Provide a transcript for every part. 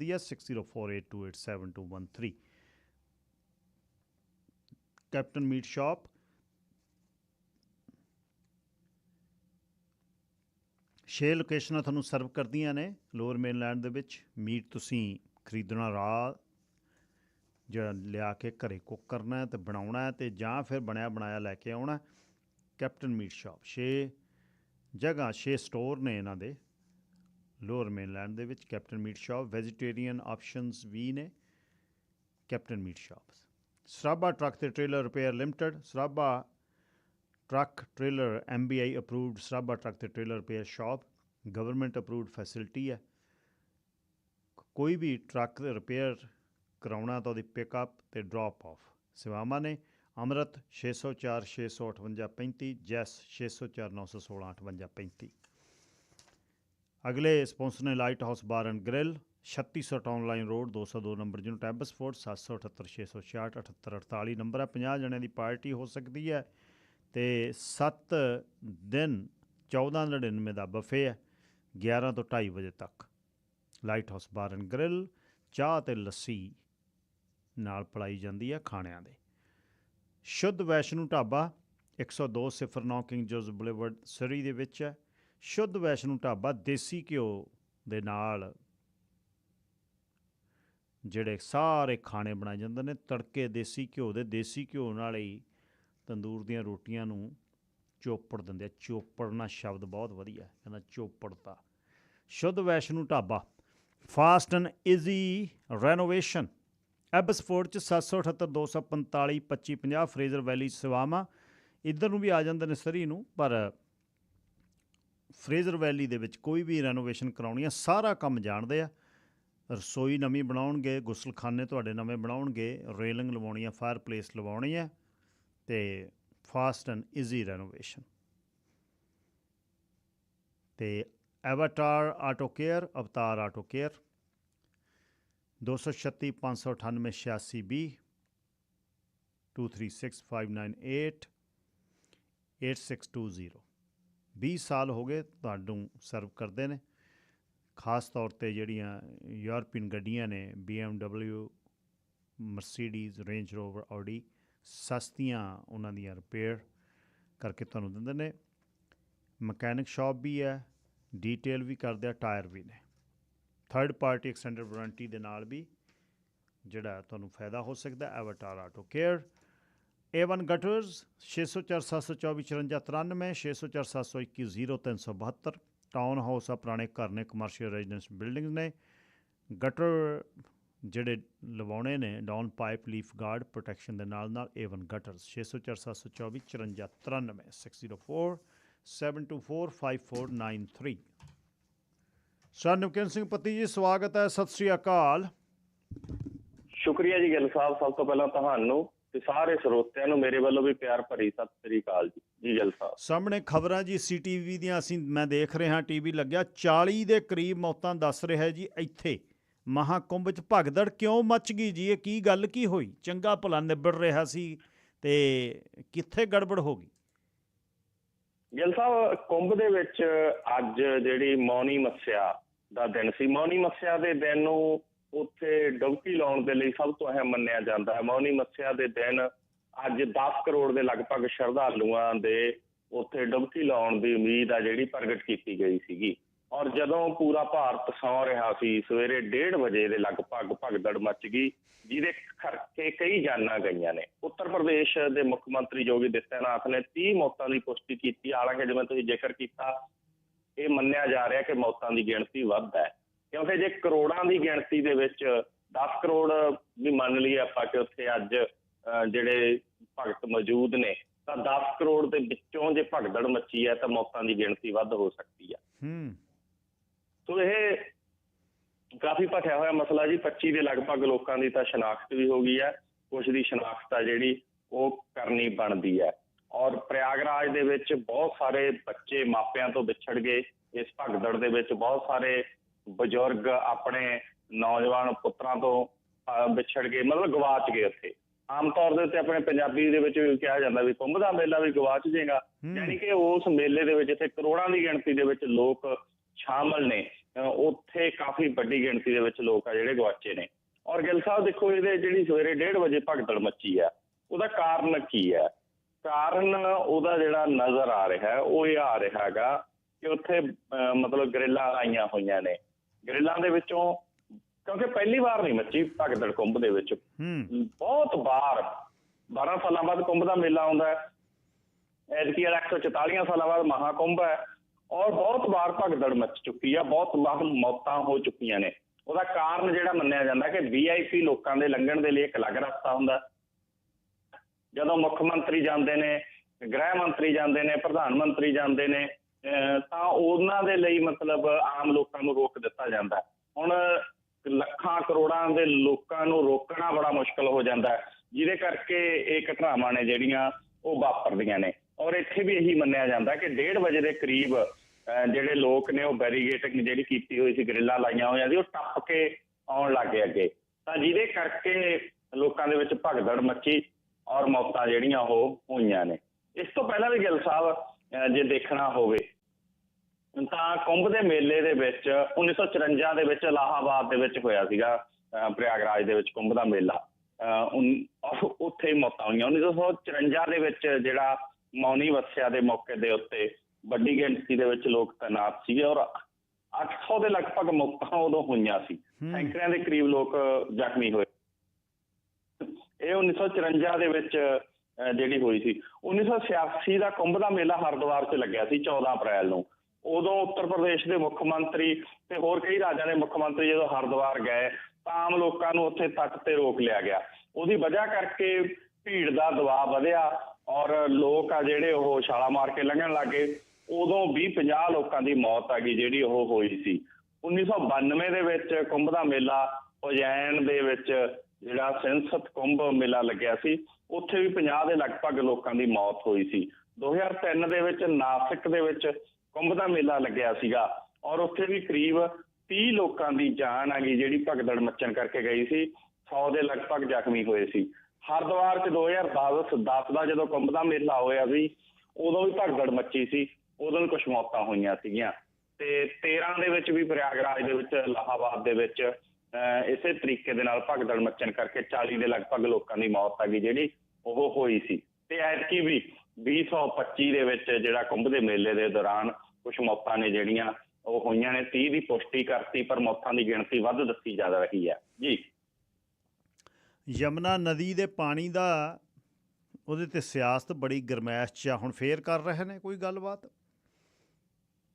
ਕਰਦੀ ਹੈ 6048287213 captain meat shop. ਛੇ ਲੋਕੇਸ਼ਨਾਂ ਤੁਹਾਨੂੰ ਸਰਵ ਕਰਦੀਆਂ ਨੇ ਲੋਅਰ ਮੇਨਲੈਂਡ ਦੇ ਵਿੱਚ। ਮੀਟ ਤੁਸੀਂ ਖਰੀਦਣਾ ਰਾ, ਜਿਹੜਾ ਲਿਆ ਕੇ ਘਰੇ ਕੁੱਕ ਕਰਨਾ ਹੈ ਤੇ ਬਣਾਉਣਾ ਹੈ ਤੇ ਜਾਂ ਫਿਰ ਬਣਿਆ ਬਣਾਇਆ ਲੈ ਕੇ ਆਉਣਾ ਕੈਪਟਨ ਮੀਟ ਸ਼ਾਪ। ਛੇ ਜਗ੍ਹਾ, ਛੇ ਸਟੋਰ ਨੇ ਇਹਨਾਂ ਦੇ। ਲੋਅਰ ਮੇਨਲੈਂਡ ਦੇ ਵਿੱਚ captain meat shop vegetarian options ਵੀ ਨੇ, captain meat shop Sarabha truck ਤੇ trailer repair limited Sarabha truck trailer MBI approved Sarabha truck ਤੇ trailer repair shop government approved facility ਹੈ। ਕੋਈ ਵੀ ਟਰੱਕ ਰਿਪੇਅਰ ਕਰਾਉਣਾ ਤਾਂ ਉਹਦੀ ਪਿਕਅਪ ਤੇ ਡ੍ਰੌਪ ਆਫ ਸੇਵਾਵਾਂ ਨੇ, ਅਮਰਤ 604 658 35 ਜੈਸ 604 916 58 35 ਅਗਲੇ ਸਪਾਂਸਰ ਨੇ light house bar and grill 3600 town line road 202 number ਜਿਹਨੂੰ ਟੈਬਸਫੋਰਡ 778 666 7848 ਨੰਬਰ ਹੈ 50 ਜਣਿਆਂ ਦੀ ਪਾਰਟੀ ਹੋ ਸਕਦੀ ਹੈ ਤੇ 7 ਦਿਨ 1499 ਦਾ ਬਫੇ ਹੈ 11 ਤੋਂ 2:30 ਵਜੇ ਤੱਕ। Light house bar and grill, ਚਾਹ ਤੇ ਲੱਸੀ ਨਾਲ ਪਲਾਈ ਜਾਂਦੀ ਹੈ ਖਾਣਿਆਂ ਦੇ। ਸ਼ੁੱਧ ਵੈਸ਼ਨੂ ਢਾਬਾ 102 ਸਿਫਰ 9 ਕਿੰਗ ਜੋਜ਼ ਬੁਲੇਵਰਡ, ਸਰੀ ਦੇ ਵਿੱਚ ਹੈ। ਸ਼ੁੱਧ ਵੈਸ਼ਨੂ ਢਾਬਾ ਦੇਸੀ ਘਿਓ ਦੇ ਨਾਲ ਜਿਹੜੇ ਸਾਰੇ ਖਾਣੇ ਬਣਾਏ ਜਾਂਦੇ ਨੇ, ਤੜਕੇ ਦੇਸੀ ਘਿਓ ਦੇ ਦੇਸੀ ਘਿਓ ਨਾਲ ਹੀ ਤੰਦੂਰ ਦੀਆਂ ਰੋਟੀਆਂ ਨੂੰ ਚੋਪੜ ਦਿੰਦੇ ਆ। ਚੋਪੜਨਾ ਸ਼ਬਦ ਬਹੁਤ ਵਧੀਆ, ਕਹਿੰਦਾ ਚੋਪੜਤਾ। ਸ਼ੁੱਧ Vaishno dhaba, fast and easy renovation. Abbotsford ਚ 778 245 2550 ਫਰੇਜ਼ਰ ਵੈਲੀ ਸੇਵਾਵਾਂ। ਇੱਧਰ ਨੂੰ ਵੀ ਆ ਜਾਂਦੇ ਨੇ ਸਰੀ ਨੂੰ, ਪਰ ਫਰੇਜ਼ਰ ਵੈਲੀ ਦੇ ਵਿੱਚ ਕੋਈ ਵੀ ਰੈਨੋਵੇਸ਼ਨ ਕਰਾਉਣੀ ਆ, ਸਾਰਾ ਕੰਮ ਜਾਣਦੇ ਆ। ਰਸੋਈ ਨਵੀਂ ਬਣਾਉਣਗੇ, ਗੁਸਲਖਾਨੇ ਤੁਹਾਡੇ ਨਵੇਂ ਬਣਾਉਣਗੇ, ਰੇਲਿੰਗ ਲਵਾਉਣੀ ਆ ਫਾਇਰ ਪਲੇਸ ਲਵਾਉਣੀ ਆ, ਤੇ ਫਾਸਟ ਐਂਡ ਈਜ਼ੀ ਰੈਨੋਵੇਸ਼ਨ ਤੇ Avatar auto care Avtar auto care 236 598 20 ਸਾਲ ਹੋ ਗਏ ਤੁਹਾਨੂੰ ਸਰਵ ਕਰਦੇ ਨੇ। ਖਾਸ ਤੌਰ ਤੇ ਜਿਹੜੀਆਂ ਯੂਰਪੀਅਨ ਗੱਡੀਆਂ ਨੇ BMW Mercedes, Range Rover Audi ਸਸਤੀਆਂ ਉਹਨਾਂ ਦੀਆਂ ਰਿਪੇਅਰ ਕਰਕੇ ਤੁਹਾਨੂੰ ਦਿੰਦੇ ਨੇ। ਮਕੈਨਿਕ ਸ਼ਾਪ ਵੀ ਹੈ, ਡੀਟੇਲ ਵੀ ਕਰਦੇ ਆ, ਟਾਇਰ ਵੀ ਨੇ। ਥਰਡ ਪਾਰਟੀ ਐਕਸਟੈਂਡਡ ਵਾਰੰਟੀ ਦੇ ਨਾਲ ਵੀ ਜਿਹੜਾ ਤੁਹਾਨੂੰ ਫਾਇਦਾ ਹੋ ਸਕਦਾ Avatar auto care A1 gutters 6047245493 6047210372 town house ਆ, ਪੁਰਾਣੇ ਘਰ ਨੇ ਕਮਰਸ਼ੀਅਲ ਰੈਜ਼ੀਡੈਂਸ ਬਿਲਡਿੰਗਸ ਨੇ। ਗਟਰ ਜਿਹੜੇ ਲਵਾਉਣੇ ਨੇ down pipe leaf guard protection ਦੇ ਨਾਲ ਨਾਲ A1 ਗਟਰਸ 6047245493 604 7245493 ਸਰ ਨਵਕਿਨ ਸਿੰਘ ਪਤੀ ਜੀ ਸਵਾਗਤ ਹੈ, ਸਤਿ ਸ੍ਰੀ ਅਕਾਲ। ਸ਼ੁਕਰੀਆ ਜੀ, ਗਿੱਲ ਸਾਹਿਬ, ਸਭ ਤੋਂ ਪਹਿਲਾਂ ਤੁਹਾਨੂੰ। ਤੇ ਸਾਰੇ ਸਰੋਤਿਆਂ ਨੂੰ ਮੇਰੇ ਵੱਲੋਂ ਵੀ ਪਿਆਰ ਭਰੀ ਸਤਿ ਸ੍ਰੀ ਅਕਾਲ ਜੀ ਜੀ ਗਿੱਲ ਸਾਹਿਬ। ਸਾਹਮਣੇ ਖਬਰਾਂ ਜੀ ਸੀਟੀਵੀ ਦੀਆਂ ਅਸੀਂ ਮੈਂ ਦੇਖ ਰਿਹਾ ਟੀਵੀ ਲੱਗਿਆ 40 ਦੇ ਕਰੀਬ ਮੌਤਾਂ ਦੱਸ ਰਿਹਾ ਜੀ ਇੱਥੇ। ਮਹਾਕੁੰਭ ਚ ਭਗਦੜ ਕਿਉਂ ਮਚ ਗਈ ਜੀ? ਇਹ ਕੀ ਗੱਲ ਕੀ ਹੋਈ? ਚੰਗਾ ਭਲਾ ਨਿਬੜ ਰਿਹਾ ਸੀ ਤੇ ਕਿੱਥੇ ਗੜਬੜ ਹੋ ਗਈ? ਗਿੱਲ ਸਾਹਿਬ ਕੁੰਭ ਦੇ ਵਿੱਚ ਅੱਜ ਜਿਹੜੀ ਮੌਨੀ ਮੱਸਿਆ ਦਾ ਦਿਨ ਸੀ। ਮੌਨੀ ਮੱਸਿਆ ਦੇ ਦਿਨ ਨੂੰ ਉੱਥੇ ਡੁਬਕੀ ਲਾਉਣ ਦੇ ਲਈ ਸਭ ਤੋਂ ਅਹਿਮ ਮੰਨਿਆ ਜਾਂਦਾ ਹੈ। ਮੌਨੀ ਮੱਸਿਆ ਦੇ ਦਿਨ ਅੱਜ 10 ਕਰੋੜ ਦੇ ਲਗਭਗ ਸ਼ਰਧਾਲੂਆਂ ਦੇ ਉੱਥੇ ਡੁਬਕੀ ਲਾਉਣ ਦੀ ਉਮੀਦ ਆ ਜਿਹੜੀ ਪ੍ਰਗਟ ਕੀਤੀ ਗਈ ਸੀਗੀ। ਔਰ ਜਦੋਂ ਪੂਰਾ ਭਾਰਤ ਸੌਂ ਰਿਹਾ ਸੀ, ਸਵੇਰੇ 1:30 ਵਜੇ ਦੇ ਲਗਭਗ ਭਗਦੜ ਮੱਚ ਗਈ, ਜਿਹਦੇ ਕਰਕੇ ਕਈ ਜਾਨਾਂ ਗਈਆਂ ਨੇ। ਉੱਤਰ ਪ੍ਰਦੇਸ਼ ਦੇ ਮੁੱਖ ਮੰਤਰੀ ਯੋਗੀ ਦਿੱਤਿਆਨਾਥ ਨੇ 30 ਮੌਤਾਂ ਦੀ ਪੁਸ਼ਟੀ ਕੀਤੀ। ਹਾਲਾਂਕਿ ਜਿਵੇਂ ਤੁਸੀਂ ਜ਼ਿਕਰ ਕੀਤਾ, ਇਹ ਮੰਨਿਆ ਜਾ ਰਿਹਾ ਕਿ ਮੌਤਾਂ ਦੀ ਗਿਣਤੀ ਵੱਧ ਹੈ। ਕਿਉਂਕਿ ਜੇ ਕਰੋੜਾਂ ਦੀ ਗਿਣਤੀ ਦੇ ਵਿੱਚ 10 ਕਰੋੜ ਵੀ ਮੰਨ ਲਈਏ ਆਪਾਂ ਕਿ ਉੱਥੇ ਅੱਜ ਜਿਹੜੇ ਭਗਤ ਮੌਜੂਦ ਨੇ ਤਾਂ 10 ਕਰੋੜ ਦੇ ਵਿੱਚੋਂ ਜੇ ਭਗਦੜ ਮੱਚੀ ਹੈ ਤਾਂ ਮੌਤਾਂ ਦੀ ਗਿਣਤੀ ਵੱਧ ਹੋ ਸਕਦੀ ਹੈ ਹੂੰ। ਸੋ ਇਹ ਕਾਫੀ ਭਟਿਆ ਹੋਇਆ ਮਸਲਾ ਜੀ। 25 ਦੇ ਲਗਭਗ ਲੋਕਾਂ ਦੀ ਤਾਂ ਸ਼ਨਾਖਤ ਵੀ ਹੋ ਗਈ ਹੈ। ਕੁਝ ਦੀ ਸ਼ਨਾਖਤ ਆ ਜਿਹੜੀ ਉਹ ਕਰਨੀ ਬਣਦੀ ਹੈ। ਔਰ ਪ੍ਰਯਾਗਰਾਜ ਦੇ ਵਿੱਚ ਬਹੁਤ ਸਾਰੇ ਬੱਚੇ ਮਾਪਿਆਂ ਤੋਂ ਵਿਛੜ ਗਏ। ਇਸ ਭਗਦੜ ਦੇ ਵਿੱਚ ਬਹੁਤ ਸਾਰੇ ਬਜ਼ੁਰਗ ਆਪਣੇ ਨੌਜਵਾਨ ਪੁੱਤਰਾਂ ਤੋਂ ਵਿਛੜ ਗਏ ਮਤਲਬ ਗਵਾਚ ਗਏ ਉੱਥੇ। ਆਮ ਤੌਰ ਦੇ ਉੱਤੇ ਆਪਣੇ ਪੰਜਾਬੀ ਦੇ ਵਿੱਚ ਵੀ ਕਿਹਾ ਜਾਂਦਾ ਵੀ ਕੁੰਭ ਦਾ ਮੇਲਾ ਵੀ ਗਵਾਚ ਜਾਏਗਾ। ਹੂੰ। ਯਾਨੀ ਕਿ ਉਸ ਮੇਲੇ ਦੇ ਵਿੱਚ ਇੱਥੇ ਕਰੋੜਾਂ ਦੀ ਗਿਣਤੀ ਦੇ ਵਿੱਚ ਲੋਕ ਸ਼ਾਮਲ ਨੇ। ਉੱਥੇ ਕਾਫੀ ਵੱਡੀ ਗਿਣਤੀ ਦੇ ਵਿੱਚ ਲੋਕ ਆ ਜਿਹੜੇ ਗਵਾਚੇ ਨੇ। ਔਰ ਗਿੱਲ ਸਾਹਿਬ ਦੇਖੋ ਇਹਦੇ ਜਿਹੜੀ ਸਵੇਰੇ 1:30 ਵਜੇ ਭਗਦੜ ਮੱਚੀ ਆ ਉਹਦਾ ਕਾਰਨ ਕੀ ਹੈ ਕਾਰਨ ਉਹਦਾ ਜਿਹੜਾ ਨਜ਼ਰ ਆ ਰਿਹਾ ਉਹ ਇਹ ਆ ਰਿਹਾ ਹੈਗਾ ਕਿ ਉੱਥੇ ਮਤਲਬ ਗ੍ਰਿਲਾਂ ਲਾਈਆਂ ਹੋਈਆਂ ਨੇ। ਗ੍ਰਿਲਾਂ ਦੇ ਵਿੱਚੋਂ ਕਿਉਂਕਿ ਪਹਿਲੀ ਵਾਰ ਨਹੀਂ ਮੱਚੀ ਭਗਦੜ ਕੁੰਭ ਦੇ ਵਿੱਚ। ਬਹੁਤ ਵਾਰ 12 ਸਾਲਾਂ ਬਾਅਦ ਕੁੰਭ ਦਾ ਮੇਲਾ ਆਉਂਦਾ ਹੈ। ਐਤਕੀ ਵਾਲਾ 144 ਸਾਲਾਂ ਬਾਅਦ ਮਹਾਕੁੰਭ ਹੈ। ਔਰ ਬਹੁਤ ਵਾਰ ਭਗਦੜ ਮੱਚ ਚੁੱਕੀ ਆ ਬਹੁਤ ਵਾਰ ਮੌਤਾਂ ਹੋ ਚੁੱਕੀਆਂ ਨੇ। ਉਹਦਾ ਕਾਰਨ ਜਿਹੜਾ ਮੰਨਿਆ ਜਾਂਦਾ ਕਿ ਵੀਆਈਪੀ ਲੋਕਾਂ ਦੇ ਲੰਘਣ ਦੇ ਲਈ ਇੱਕ ਅਲੱਗ ਰਸਤਾ ਹੁੰਦਾ। ਜਦੋਂ ਮੁੱਖ ਮੰਤਰੀ ਜਾਂਦੇ ਨੇ ਗ੍ਰਹਿ ਮੰਤਰੀ ਜਾਂਦੇ ਨੇ ਪ੍ਰਧਾਨ ਮੰਤਰੀ ਜਾਂਦੇ ਨੇ ਤਾਂ ਉਹਨਾਂ ਦੇ ਲਈ ਮਤਲਬ ਆਮ ਲੋਕਾਂ ਨੂੰ ਰੋਕ ਦਿੱਤਾ ਜਾਂਦਾ ਹੁਣ ਲੱਖਾਂ ਕਰੋੜਾਂ ਦੇ ਲੋਕਾਂ ਨੂੰ ਰੋਕਣਾ ਬੜਾ ਮੁਸ਼ਕਲ ਹੋ ਜਾਂਦਾ ਜਿਹਦੇ ਕਰਕੇ ਇਹ ਘਟਨਾਵਾਂ ਨੇ ਜਿਹੜੀਆਂ ਉਹ ਵਾਪਰਦੀਆਂ ਨੇ। ਔਰ ਇੱਥੇ ਵੀ ਇਹੀ ਮੰਨਿਆ ਜਾਂਦਾ ਕਿ 1:30 ਵਜੇ ਦੇ ਕਰੀਬ, ਅਹ ਜਿਹੜੇ ਲੋਕ ਨੇ ਉਹ ਬੈਰੀਗੇਟਿੰਗ ਜਿਹੜੀ ਕੀਤੀ ਹੋਈ ਸੀ, ਗ੍ਰਿਲਾਂ ਲਾਈਆਂ ਹੋਈਆਂ ਸੀ, ਉਹ ਟੱਪ ਕੇ ਆਉਣ ਲੱਗੇ ਅੱਗੇ। ਤਾਂ ਜਿਹਦੇ ਕਰਕੇ ਲੋਕਾਂ ਦੇ ਵਿੱਚ ਭਗਦੜ ਮੱਚੀ ਔਰ ਮੌਤਾਂ ਜਿਹੜੀਆਂ ਉਹ ਹੋਈਆਂ ਨੇ। ਇਸ ਤੋਂ ਪਹਿਲਾਂ ਵੀ ਗਿੱਲ ਸਾਹਿਬ ਜੇ ਦੇਖਣਾ ਹੋਵੇ ਤਾਂ ਕੁੰਭ ਦੇ ਮੇਲੇ ਦੇ ਵਿੱਚ 1954 ਦੇ ਵਿੱਚ ਇਲਾਹਾਬਾਦ ਦੇ ਵਿੱਚ ਹੋਇਆ ਸੀਗਾ ਪ੍ਰਯਾਗਰਾਜ ਦੇ ਵਿੱਚ ਕੁੰਭ ਦਾ ਮੇਲਾ। ਉੱਥੇ ਹੀ ਮੌਤਾਂ ਹੋਈਆਂ। 1954 ਦੇ ਵਿੱਚ ਜਿਹੜਾ ਮੌਨੀ ਵਸਿਆ ਦੇ ਮੌਕੇ ਦੇ ਉੱਤੇ ਵੱਡੀ ਗਿਣਤੀ ਦੇ ਵਿੱਚ ਲੋਕ ਤੈਨਾਤ ਸੀਗੇ ਔਰ 800 ਦੇ ਲਗਭਗ ਮੌਤਾਂ ਉਦੋਂ ਹੋਈਆਂ ਸੀ। ਸੈਂਕੜਿਆਂ ਦੇ ਕਰੀਬ ਲੋਕ ਜ਼ਖਮੀ ਹੋਏ। ਇਹ 1954 ਦੇ ਵਿੱਚ ਜਿਹੜੀ ਹੋਈ ਸੀ। 1986 ਦਾ ਕੁੰਭ ਦਾ ਮੇਲਾ ਹਰਿਦੁਆਰ 'ਚ ਲੱਗਿਆ ਸੀ 14 ਅਪ੍ਰੈਲ ਨੂੰ। ਉਦੋਂ ਉੱਤਰ ਪ੍ਰਦੇਸ਼ ਦੇ ਮੁੱਖ ਮੰਤਰੀ ਤੇ ਹੋਰ ਕਈ ਰਾਜਾਂ ਦੇ ਮੁੱਖ ਮੰਤਰੀ ਜਦੋਂ ਹਰਿਦੁਆਰ ਗਏ, ਤਾਂ ਆਮ ਲੋਕਾਂ ਨੂੰ ਉੱਥੇ ਤੱਟ ਤੇ ਰੋਕ ਲਿਆ ਗਿਆ। ਉਹਦੀ ਵਜ੍ਹਾ ਕਰਕੇ ਭੀੜ ਦਾ ਦਬਾਅ ਵਧਿਆ ਔਰ ਲੋਕ ਆ ਜਿਹੜੇ ਉਹ ਛਾਲਾ ਮਾਰ ਕੇ ਲੰਘਣ ਲੱਗੇ ਉਦੋਂ 20-50 ਲੋਕਾਂ ਦੀ ਮੌਤ ਆ ਗਈ ਜਿਹੜੀ ਉਹ ਹੋਈ ਸੀ। 1992 ਦੇ ਵਿੱਚ ਕੁੰਭ ਦਾ ਮੇਲਾ, ਉਜੈਨ ਦੇ ਵਿੱਚ ਜਿਹੜਾ ਸੰਸਤ ਕੁੰਭ ਮੇਲਾ ਲੱਗਿਆ ਸੀ, ਉੱਥੇ ਵੀ 50 ਦੇ ਲਗਭਗ ਲੋਕਾਂ ਦੀ ਮੌਤ ਹੋਈ ਸੀ। 2003 ਦੇ ਵਿੱਚ ਨਾਸਿਕ ਦੇ ਵਿੱਚ ਕੁੰਭ ਦਾ ਮੇਲਾ ਲੱਗਿਆ ਸੀਗਾ। ਔਰ ਉੱਥੇ ਵੀ ਕਰੀਬ 30 ਲੋਕਾਂ ਦੀ ਜਾਨ ਆ ਗਈ ਜਿਹੜੀ ਭਗਦੜ ਮੱਚਣ ਕਰਕੇ ਗਈ ਸੀ। 100 ਦੇ ਲਗਭਗ ਜ਼ਖਮੀ ਹੋਏ ਸੀ। ਹਰਿਦੁਆਰ ਚ 2010 10 ਦਾ ਜਦੋਂ ਕੁੰਭ ਦਾ ਮੇਲਾ ਹੋਇਆ ਸੀ ਉਦੋਂ ਵੀ ਭਗਦੜ ਮੱਚੀ ਸੀ। ਉਦੋਂ ਵੀ ਕੁਝ ਮੌਤਾਂ ਹੋਈਆਂ ਸੀਗੀਆਂ। ਤੇ 13 ਦੇ ਵਿੱਚ ਵੀ ਪ੍ਰਯਾਗਰਾਜ ਦੇ ਵਿੱਚ ਇਲਾਹਾਬਾਦ ਦੇ ਵਿੱਚ ਅਹ, ਇਸੇ ਤਰੀਕੇ ਦੇ ਨਾਲ ਭਗਦੜ ਮੱਚਣ ਕਰਕੇ 40 ਦੇ ਲਗਭਗ ਲੋਕਾਂ ਦੀ ਮੌਤ ਆ ਗਈ ਜਿਹੜੀ ਉਹ ਹੋਈ ਸੀ। ਤੇ ਐਤਕੀ ਵੀ 2025 ਦੇ ਵਿੱਚ ਜਿਹੜਾ ਕੁੰਭ ਦੇ ਮੇਲੇ ਦੇ ਦੌਰਾਨ ਕੁਝ ਮੌਤਾਂ ਨੇ ਜਿਹੜੀਆਂ ਉਹ ਹੋਈਆਂ ਨੇ। 30 ਦੀ ਪੁਸ਼ਟੀ ਕਰਤੀ ਪਰ ਮੌਤਾਂ ਦੀ ਗਿਣਤੀ ਵੱਧ ਦੱਸੀ ਜਾ ਰਹੀ ਹੈ। ਜੀ। ਯਮਨਾ ਨਦੀ ਦੇ ਪਾਣੀ ਦਾ ਉਹਦੇ ਤੇ ਸਿਆਸਤ ਬੜੀ ਗਰਮੈਸ਼ ਚ ਆ। ਹੁਣ ਫੇਰ ਕਰ ਰਹੇ ਨੇ ਕੋਈ ਗੱਲਬਾਤ?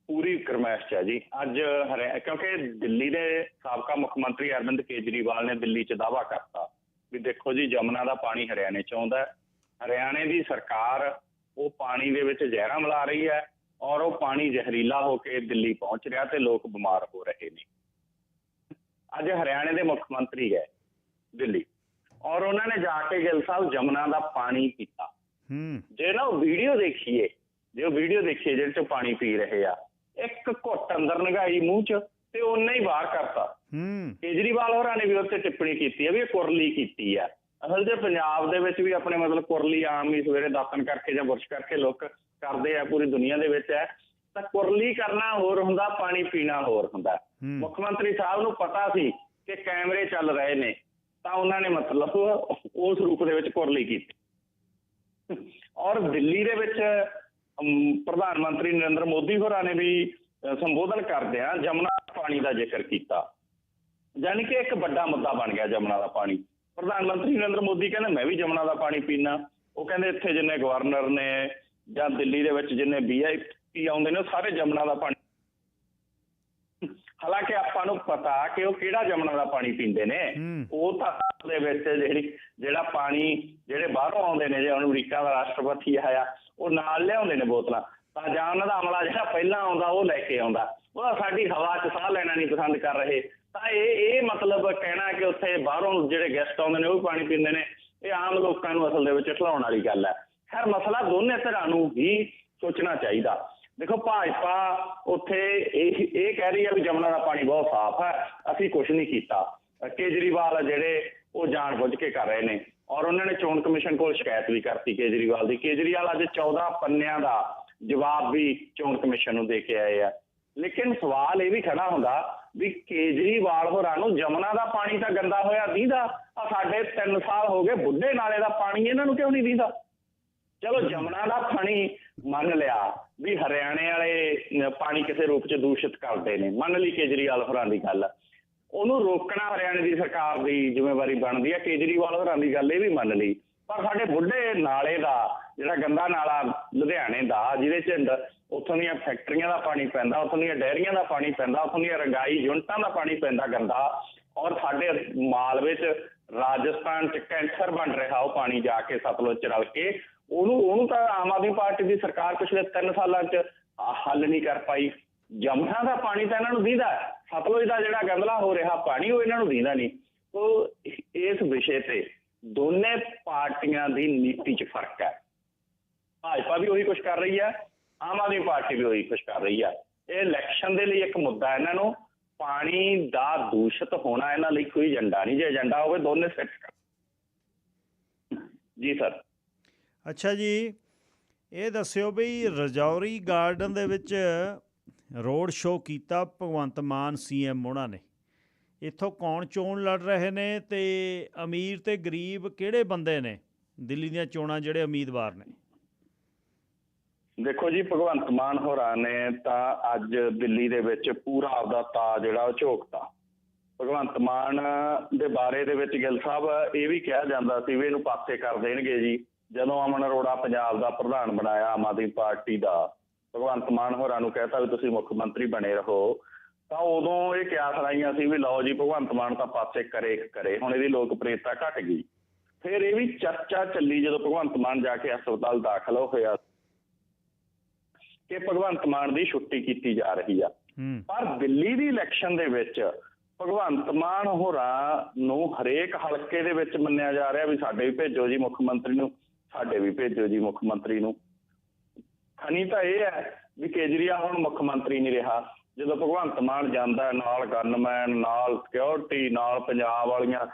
ਪੂਰੀ ਗਰਮੈਸ਼ ਚ ਹੈ ਜੀ। ਅੱਜ ਕਿਉਂਕਿ ਦਿੱਲੀ ਦੇ ਸਾਬਕਾ ਮੁੱਖ ਮੰਤਰੀ ਅਰਵਿੰਦ ਕੇਜਰੀਵਾਲ ਨੇ ਦਿੱਲੀ 'ਚ ਦਾਵਾ ਕਰਤਾ ਵੀ ਦੇਖੋ ਜੀ ਜਮਨਾ ਦਾ ਪਾਣੀ ਹਰਿਆਣੇ 'ਚ ਆਉਂਦਾ ਹਰਿਆਣੇ ਦੀ ਸਰਕਾਰ ਉਹ ਪਾਣੀ ਦੇ ਵਿੱਚ ਜ਼ਹਿਰਾਂ ਮਿਲਾ ਰਹੀ ਹੈ ਔਰ ਉਹ ਪਾਣੀ ਜ਼ਹਿਰੀਲਾ ਹੋ ਕੇ ਦਿੱਲੀ ਪਹੁੰਚ ਰਿਹਾ ਤੇ ਲੋਕ ਬਿਮਾਰ ਹੋ ਰਹੇ ਨੇ। ਅੱਜ ਹਰਿਆਣੇ ਦੇ ਮੁੱਖ ਮੰਤਰੀ ਹੈ ਦਿੱਲੀ ਔਰ ਉਹਨਾਂ ਨੇ ਜਾ ਕੇ ਗਿੱਲ ਸਾਹਿਬ ਜਮਨਾ ਦਾ ਪਾਣੀ ਪੀਤਾ। ਹੂੰ। ਜੇ ਨਾ ਉਹ ਵੀਡੀਓ ਦੇਖੀਏ ਜੇ ਉਹ ਵੀਡੀਓ ਦੇਖੀਏ ਜਿਹਦੇ ਚ ਪਾਣੀ ਪੀ ਰਹੇ ਆ ਇੱਕ ਘੁੱਟ ਅੰਦਰ ਨਗਾਈ ਮੂੰਹ ਚ ਤੇ ਉਹਨੇ ਹੀ ਬਾਹਰ ਕਰਤਾ। ਹੂੰ। ਕੇਜਰੀਵਾਲ ਹੋਰਾਂ ਨੇ ਵੀ ਉੱਤੇ ਟਿੱਪਣੀ ਕੀਤੀ ਹੈ ਵੀ ਇਹ ਕੁਰਲੀ ਕੀਤੀ ਆ। ਅਸਲ 'ਚ ਪੰਜਾਬ ਦੇ ਵਿੱਚ ਵੀ ਆਪਣੇ ਮਤਲਬ ਕੁਰਲੀ ਆਮ ਹੀ ਸਵੇਰੇ ਦਾਤਨ ਕਰਕੇ ਜਾਂ ਬੁਰਸ਼ ਕਰਕੇ ਲੋਕ ਕਰਦੇ ਆ ਪੂਰੀ ਦੁਨੀਆ ਦੇ ਵਿੱਚ ਹੈ। ਤਾਂ ਕੁਰਲੀ ਕਰਨਾ ਹੋਰ ਹੁੰਦਾ ਪਾਣੀ ਪੀਣਾ ਹੋਰ ਹੁੰਦਾ। ਮੁੱਖ ਮੰਤਰੀ ਸਾਹਿਬ ਨੂੰ ਪਤਾ ਸੀ ਕਿ ਕੈਮਰੇ ਚੱਲ ਰਹੇ ਨੇ ਤਾਂ ਉਹਨਾਂ ਨੇ ਮਤਲਬ ਉਸ ਰੂਪ ਦੇ ਵਿੱਚ ਕੁਰਲੀ ਕੀਤੀ। ਔਰ ਦਿੱਲੀ ਦੇ ਵਿੱਚ ਪ੍ਰਧਾਨ ਮੰਤਰੀ ਨਰਿੰਦਰ ਮੋਦੀ ਹੋਰਾਂ ਨੇ ਵੀ ਸੰਬੋਧਨ ਕਰਦਿਆਂ ਜਮਨਾ ਪਾਣੀ ਦਾ ਜ਼ਿਕਰ ਕੀਤਾ। ਯਾਨੀ ਕਿ ਇੱਕ ਵੱਡਾ ਮੁੱਦਾ ਬਣ ਗਿਆ ਜਮਨਾ ਦਾ ਪਾਣੀ। ਪ੍ਰਧਾਨ ਮੰਤਰੀ ਨਰਿੰਦਰ ਮੋਦੀ ਕਹਿੰਦੇ ਮੈਂ ਵੀ ਜਮਨਾ ਦਾ ਪਾਣੀ ਪੀਣਾ ਉਹ ਕਹਿੰਦੇ ਇੱਥੇ ਜਿੰਨੇ ਗਵਰਨਰ ਨੇ ਜਾਂ ਦਿੱਲੀ ਦੇ ਵਿੱਚ ਜਿੰਨੇ ਵੀਆਈਪੀ ਆਉਂਦੇ ਨੇ ਸਾਰੇ ਜਮਨਾ ਦਾ ਪਾਣੀ ਹਾਲਾਂਕਿ ਆਪਾਂ ਨੂੰ ਪਤਾ ਕਿ ਉਹ ਕਿਹੜਾ ਜਮਨਾ ਦਾ ਪਾਣੀ ਪੀਂਦੇ ਨੇ। ਉਹ ਤਾਂ ਦੇ ਵਿੱਚ ਜਿਹੜੀ ਜਿਹੜਾ ਪਾਣੀ ਜਿਹੜੇ ਬਾਹਰੋਂ ਆਉਂਦੇ ਨੇ ਜੇ ਅਮਰੀਕਾ ਦਾ ਰਾਸ਼ਟਰਪਤੀ ਆਇਆ ਉਹ ਨਾਲ ਲਿਆਉਂਦੇ ਨੇ ਬੋਤਲਾਂ। ਤਾਂ ਜਾਂ ਉਹਨਾਂ ਦਾ ਅਮਲਾ ਜਿਹੜਾ ਪਹਿਲਾਂ ਆਉਂਦਾ ਉਹ ਲੈ ਕੇ ਆਉਂਦਾ। ਉਹ ਤਾਂ ਸਾਡੀ ਹਵਾ 'ਚ ਸਾਹ ਲੈਣਾ ਨਹੀਂ ਪਸੰਦ ਕਰ ਰਹੇ। ਤਾਂ ਇਹ ਇਹ ਮਤਲਬ ਕਹਿਣਾ ਕਿ ਉੱਥੇ ਬਾਹਰੋਂ ਜਿਹੜੇ ਗੈਸਟ ਆਉਂਦੇ ਨੇ, ਉਹ ਵੀ ਪਾਣੀ ਪੀਂਦੇ ਨੇ। ਇਹ ਆਮ ਲੋਕਾਂ ਨੂੰ ਅਸਲ ਦੇ ਵਿੱਚ ਢਲਾਉਣ ਵਾਲੀ ਗੱਲ ਹੈ। ਖੈਰ, ਮਸਲਾ ਦੋਨੇ ਧਿਰਾਂ ਨੂੰ ਹੀ ਸੋਚਣਾ ਚਾਹੀਦਾ। ਦੇਖੋ, ਭਾਜਪਾ ਉੱਥੇ ਇਹ ਇਹ ਕਹਿ ਰਹੀ ਹੈ ਵੀ ਜਮਨਾ ਦਾ ਪਾਣੀ ਬਹੁਤ ਸਾਫ਼ ਹੈ। ਅਸੀਂ ਕੁਝ ਨਹੀਂ ਕੀਤਾ। ਕੇਜਰੀਵਾਲ ਜਿਹੜੇ, ਉਹ ਜਾਣਬੁੱਝ ਕੇ ਕਰ ਰਹੇ ਨੇ। ਔਰ ਉਹਨਾਂ ਨੇ ਚੋਣ ਕਮਿਸ਼ਨ ਕੋਲ ਸ਼ਿਕਾਇਤ ਵੀ ਕਰਤੀ ਕੇਜਰੀਵਾਲ ਦੀ। ਕੇਜਰੀਵਾਲ ਅੱਜ 14 ਪੰਨਿਆਂ ਦਾ ਜਵਾਬ ਵੀ ਚੋਣ ਕਮਿਸ਼ਨ ਨੂੰ ਦੇ ਕੇ ਆਏ ਆ। ਲੇਕਿਨ ਸਵਾਲ ਇਹ ਵੀ ਖੜਾ ਹੁੰਦਾ ਵੀ ਕੇਜਰੀਵਾਲ ਹੋਰਾਂ ਨੂੰ ਜਮਨਾ ਦਾ ਪਾਣੀ ਤਾਂ ਗੰਦਾ ਹੋਇਆ ਦੀਦਾ। ਆ ਸਾਡੇ 3 ਸਾਲ ਹੋ ਗਏ ਬੁੱਢੇ ਨਾਲੇ ਦਾ ਪਾਣੀ ਇਹਨਾਂ ਨੂੰ ਕਿਉਂ ਨਹੀਂ ਦੀਦਾ? ਚਲੋ ਜਮਨਾ ਦਾ ਪਾਣੀ ਮੰਨ ਲਿਆ ਵੀ ਹਰਿਆਣੇ ਵਾਲੇ ਪਾਣੀ ਕਿਸੇ ਰੂਪ 'ਚ ਦੂਸ਼ਿਤ ਕਰਦੇ ਨੇ। ਮੰਨ ਲਈ ਕੇਜਰੀਵਾਲ ਹੋਰਾਂ ਦੀ ਗੱਲ। ਉਹਨੂੰ ਰੋਕਣਾ ਹਰਿਆਣੇ ਦੀ ਸਰਕਾਰ ਦੀ ਜ਼ਿੰਮੇਵਾਰੀ ਬਣਦੀ ਹੈ ਕੇਜਰੀਵਾਲ ਹੋਰਾਂ ਦੀ ਗੱਲ ਇਹ ਵੀ ਮੰਨ ਲਈ। ਪਰ ਸਾਡੇ ਬੁੱਢੇ ਨਾਲੇ ਦਾ, ਜਿਹੜਾ ਗੰਦਾ ਨਾਲਾ ਲੁਧਿਆਣੇ ਦਾ, ਜਿਹਦੇ 'ਚ ਉੱਥੋਂ ਦੀਆਂ ਫੈਕਟਰੀਆਂ ਦਾ ਪਾਣੀ ਪੈਂਦਾ, ਉੱਥੋਂ ਦੀਆਂ ਡੈਰੀਆਂ ਦਾ ਪਾਣੀ ਪੈਂਦਾ, ਉੱਥੋਂ ਦੀਆਂ ਰੰਗਾਈ ਯੂਨਿਟਾਂ ਦਾ ਪਾਣੀ ਪੈਂਦਾ ਗੰਦਾ ਔਰ ਸਾਡੇ ਮਾਲਵੇ 'ਚ ਰਾਜਸਥਾਨ 'ਚ ਕੈਂਸਰ ਬਣ ਰਿਹਾ ਉਹ ਪਾਣੀ ਜਾ ਕੇ ਸਤਲੁਜ 'ਚ ਰਲ ਕੇ, ਉਹਨੂੰ ਉਹਨੂੰ ਤਾਂ ਆਮ ਆਦਮੀ ਪਾਰਟੀ ਦੀ ਸਰਕਾਰ ਪਿਛਲੇ 3 ਸਾਲਾਂ 'ਚ ਹੱਲ ਨਹੀਂ ਕਰ ਪਾਈ। ਜਮਨਾ ਦਾ ਪਾਣੀ ਤਾਂ ਇਹਨਾਂ ਨੂੰ ਦੀਦਾ, ਸਤਲੁਜ ਦਾ ਜਿਹੜਾ ਗੰਦਲਾ ਹੋ ਰਿਹਾ ਪਾਣੀ ਉਹ ਇਹਨਾਂ ਨੂੰ ਦੀਦਾ ਨਹੀਂ। ਤੋ ਇਸ ਵਿਸ਼ੇ ਤੇ ਦੋਨੇ ਪਾਰਟੀਆਂ ਦੀ ਨੀਤੀ 'ਚ ਫ਼ਰਕ ਹੈ। ਭਾਜਪਾ ਵੀ ਉਹੀ ਕੁਝ ਕਰ ਰਹੀ ਹੈ ਆਮ ਆਦਮੀ ਪਾਰਟੀ ਵੀ ਉਹੀ ਕੁਝ ਕਰ ਰਹੀ ਹੈ ਇਹ ਇਲੈਕਸ਼ਨ ਦੇ ਲਈ ਇੱਕ ਮੁੱਦਾ ਇਹਨਾਂ ਨੂੰ, ਪਾਣੀ ਦਾ ਦੂਸ਼ਿਤ ਹੋਣਾ ਇਹਨਾਂ ਲਈ ਕੋਈ ਏਜੰਡਾ ਨਹੀਂ। ਜੇ ਏਜੰਡਾ ਹੋਵੇ, ਦੋਨੇ ਸੈੱਟ ਕਰ। ਜੀ ਸਰ। ਅੱਛਾ ਜੀ, ਇਹ ਦੱਸਿਓ ਬਈ ਰਜੌਰੀ ਗਾਰਡਨ ਦੇ ਵਿੱਚ ਰੋਡ ਸ਼ੋਅ ਕੀਤਾ ਭਗਵੰਤ ਮਾਨ ਸੀਐਮ ਉਹਨਾਂ ਨੇ। ਇੱਥੋਂ ਕੌਣ ਚੋਣ ਲੜ ਰਹੇ ਨੇ ਤੇ ਅਮੀਰ ਤੇ ਗਰੀਬ ਕਿਹੜੇ ਬੰਦੇ ਨੇ? ਦਿੱਲੀ ਦੀਆਂ ਚੋਣਾਂ ਜਿਹੜੇ ਉਮੀਦਵਾਰ ਨੇ। ਦੇਖੋ ਜੀ, ਭਗਵੰਤ ਮਾਨ ਹੋਰਾਂ ਨੇ ਤਾਂ ਅੱਜ ਦਿੱਲੀ ਦੇ ਵਿੱਚ ਪੂਰਾ ਆਪਦਾ ਤਾ ਜਿਹੜਾ ਉਹ ਝੋਕਤਾ। ਭਗਵੰਤ ਮਾਨ ਦੇ ਬਾਰੇ ਦੇ ਵਿੱਚ ਗਿੱਲ ਸਾਹਿਬ ਇਹ ਵੀ ਕਿਹਾ ਜਾਂਦਾ ਸੀ ਵੀ ਇਹਨੂੰ ਪਾਸੇ ਕਰ ਦੇਣਗੇ ਜੀ। ਜਦੋਂ ਅਮਨ ਅਰੋੜਾ ਪੰਜਾਬ ਦਾ ਪ੍ਰਧਾਨ ਬਣਾਇਆ, ਆਮ ਆਦਮੀ ਪਾਰਟੀ ਦਾ, ਭਗਵੰਤ ਮਾਨ ਹੋਰਾਂ ਨੂੰ ਕਹਿਤਾ ਵੀ ਤੁਸੀਂ ਮੁੱਖ ਮੰਤਰੀ ਬਣੇ ਰਹੋ। ਤਾਂ ਉਦੋਂ ਇਹ ਕਿਆ ਸੁਣਾਈਆਂ ਸੀ ਵੀ ਲਓ ਜੀ, ਭਗਵੰਤ ਮਾਨ ਤਾਂ ਪਾਸੇ ਕਰੇ ਕਰੇ, ਹੁਣ ਇਹਦੀ ਲੋਕਪ੍ਰਿਯਤਾ ਘਟ ਗਈ। ਫਿਰ ਇਹ ਵੀ ਚਰਚਾ ਚੱਲੀ ਜਦੋਂ ਭਗਵੰਤ ਮਾਨ ਜਾ ਕੇ ਹਸਪਤਾਲ ਦਾਖਲ ਹੋਇਆ ਕਿ ਭਗਵੰਤ ਮਾਨ ਦੀ ਛੁੱਟੀ ਕੀਤੀ ਜਾ ਰਹੀ ਆ। ਪਰ ਦਿੱਲੀ ਦੀ ਇਲੈਕਸ਼ਨ ਦੇ ਵਿੱਚ ਭਗਵੰਤ ਮਾਨ ਹੋਰਾਂ ਨੂੰ ਹਰੇਕ ਹਲਕੇ ਦੇ ਵਿੱਚ ਮੰਨਿਆ ਜਾ ਰਿਹਾ ਵੀ ਸਾਡੇ ਵੀ ਭੇਜੋ ਜੀ ਮੁੱਖ ਮੰਤਰੀ ਨੂੰ ਸਾਡੇ ਵੀ ਭੇਜੋ ਜੀ ਮੁੱਖ ਮੰਤਰੀ ਨੂੰ। ਖਣੀ ਤਾਂ ਇਹ ਹੈ ਵੀ ਕੇਜਰੀਵਾਲ ਹੁਣ ਮੁੱਖ ਮੰਤਰੀ ਨਹੀਂ ਰਿਹਾ। ਜਦੋਂ ਭਗਵੰਤ ਮਾਨ ਜਾਂਦਾ ਨਾਲ ਗਨਮੈਨ ਨਾਲ ਸਿਕਿਉਰਿਟੀ ਨਾਲ ਪੰਜਾਬ ਵਾਲੀਆਂ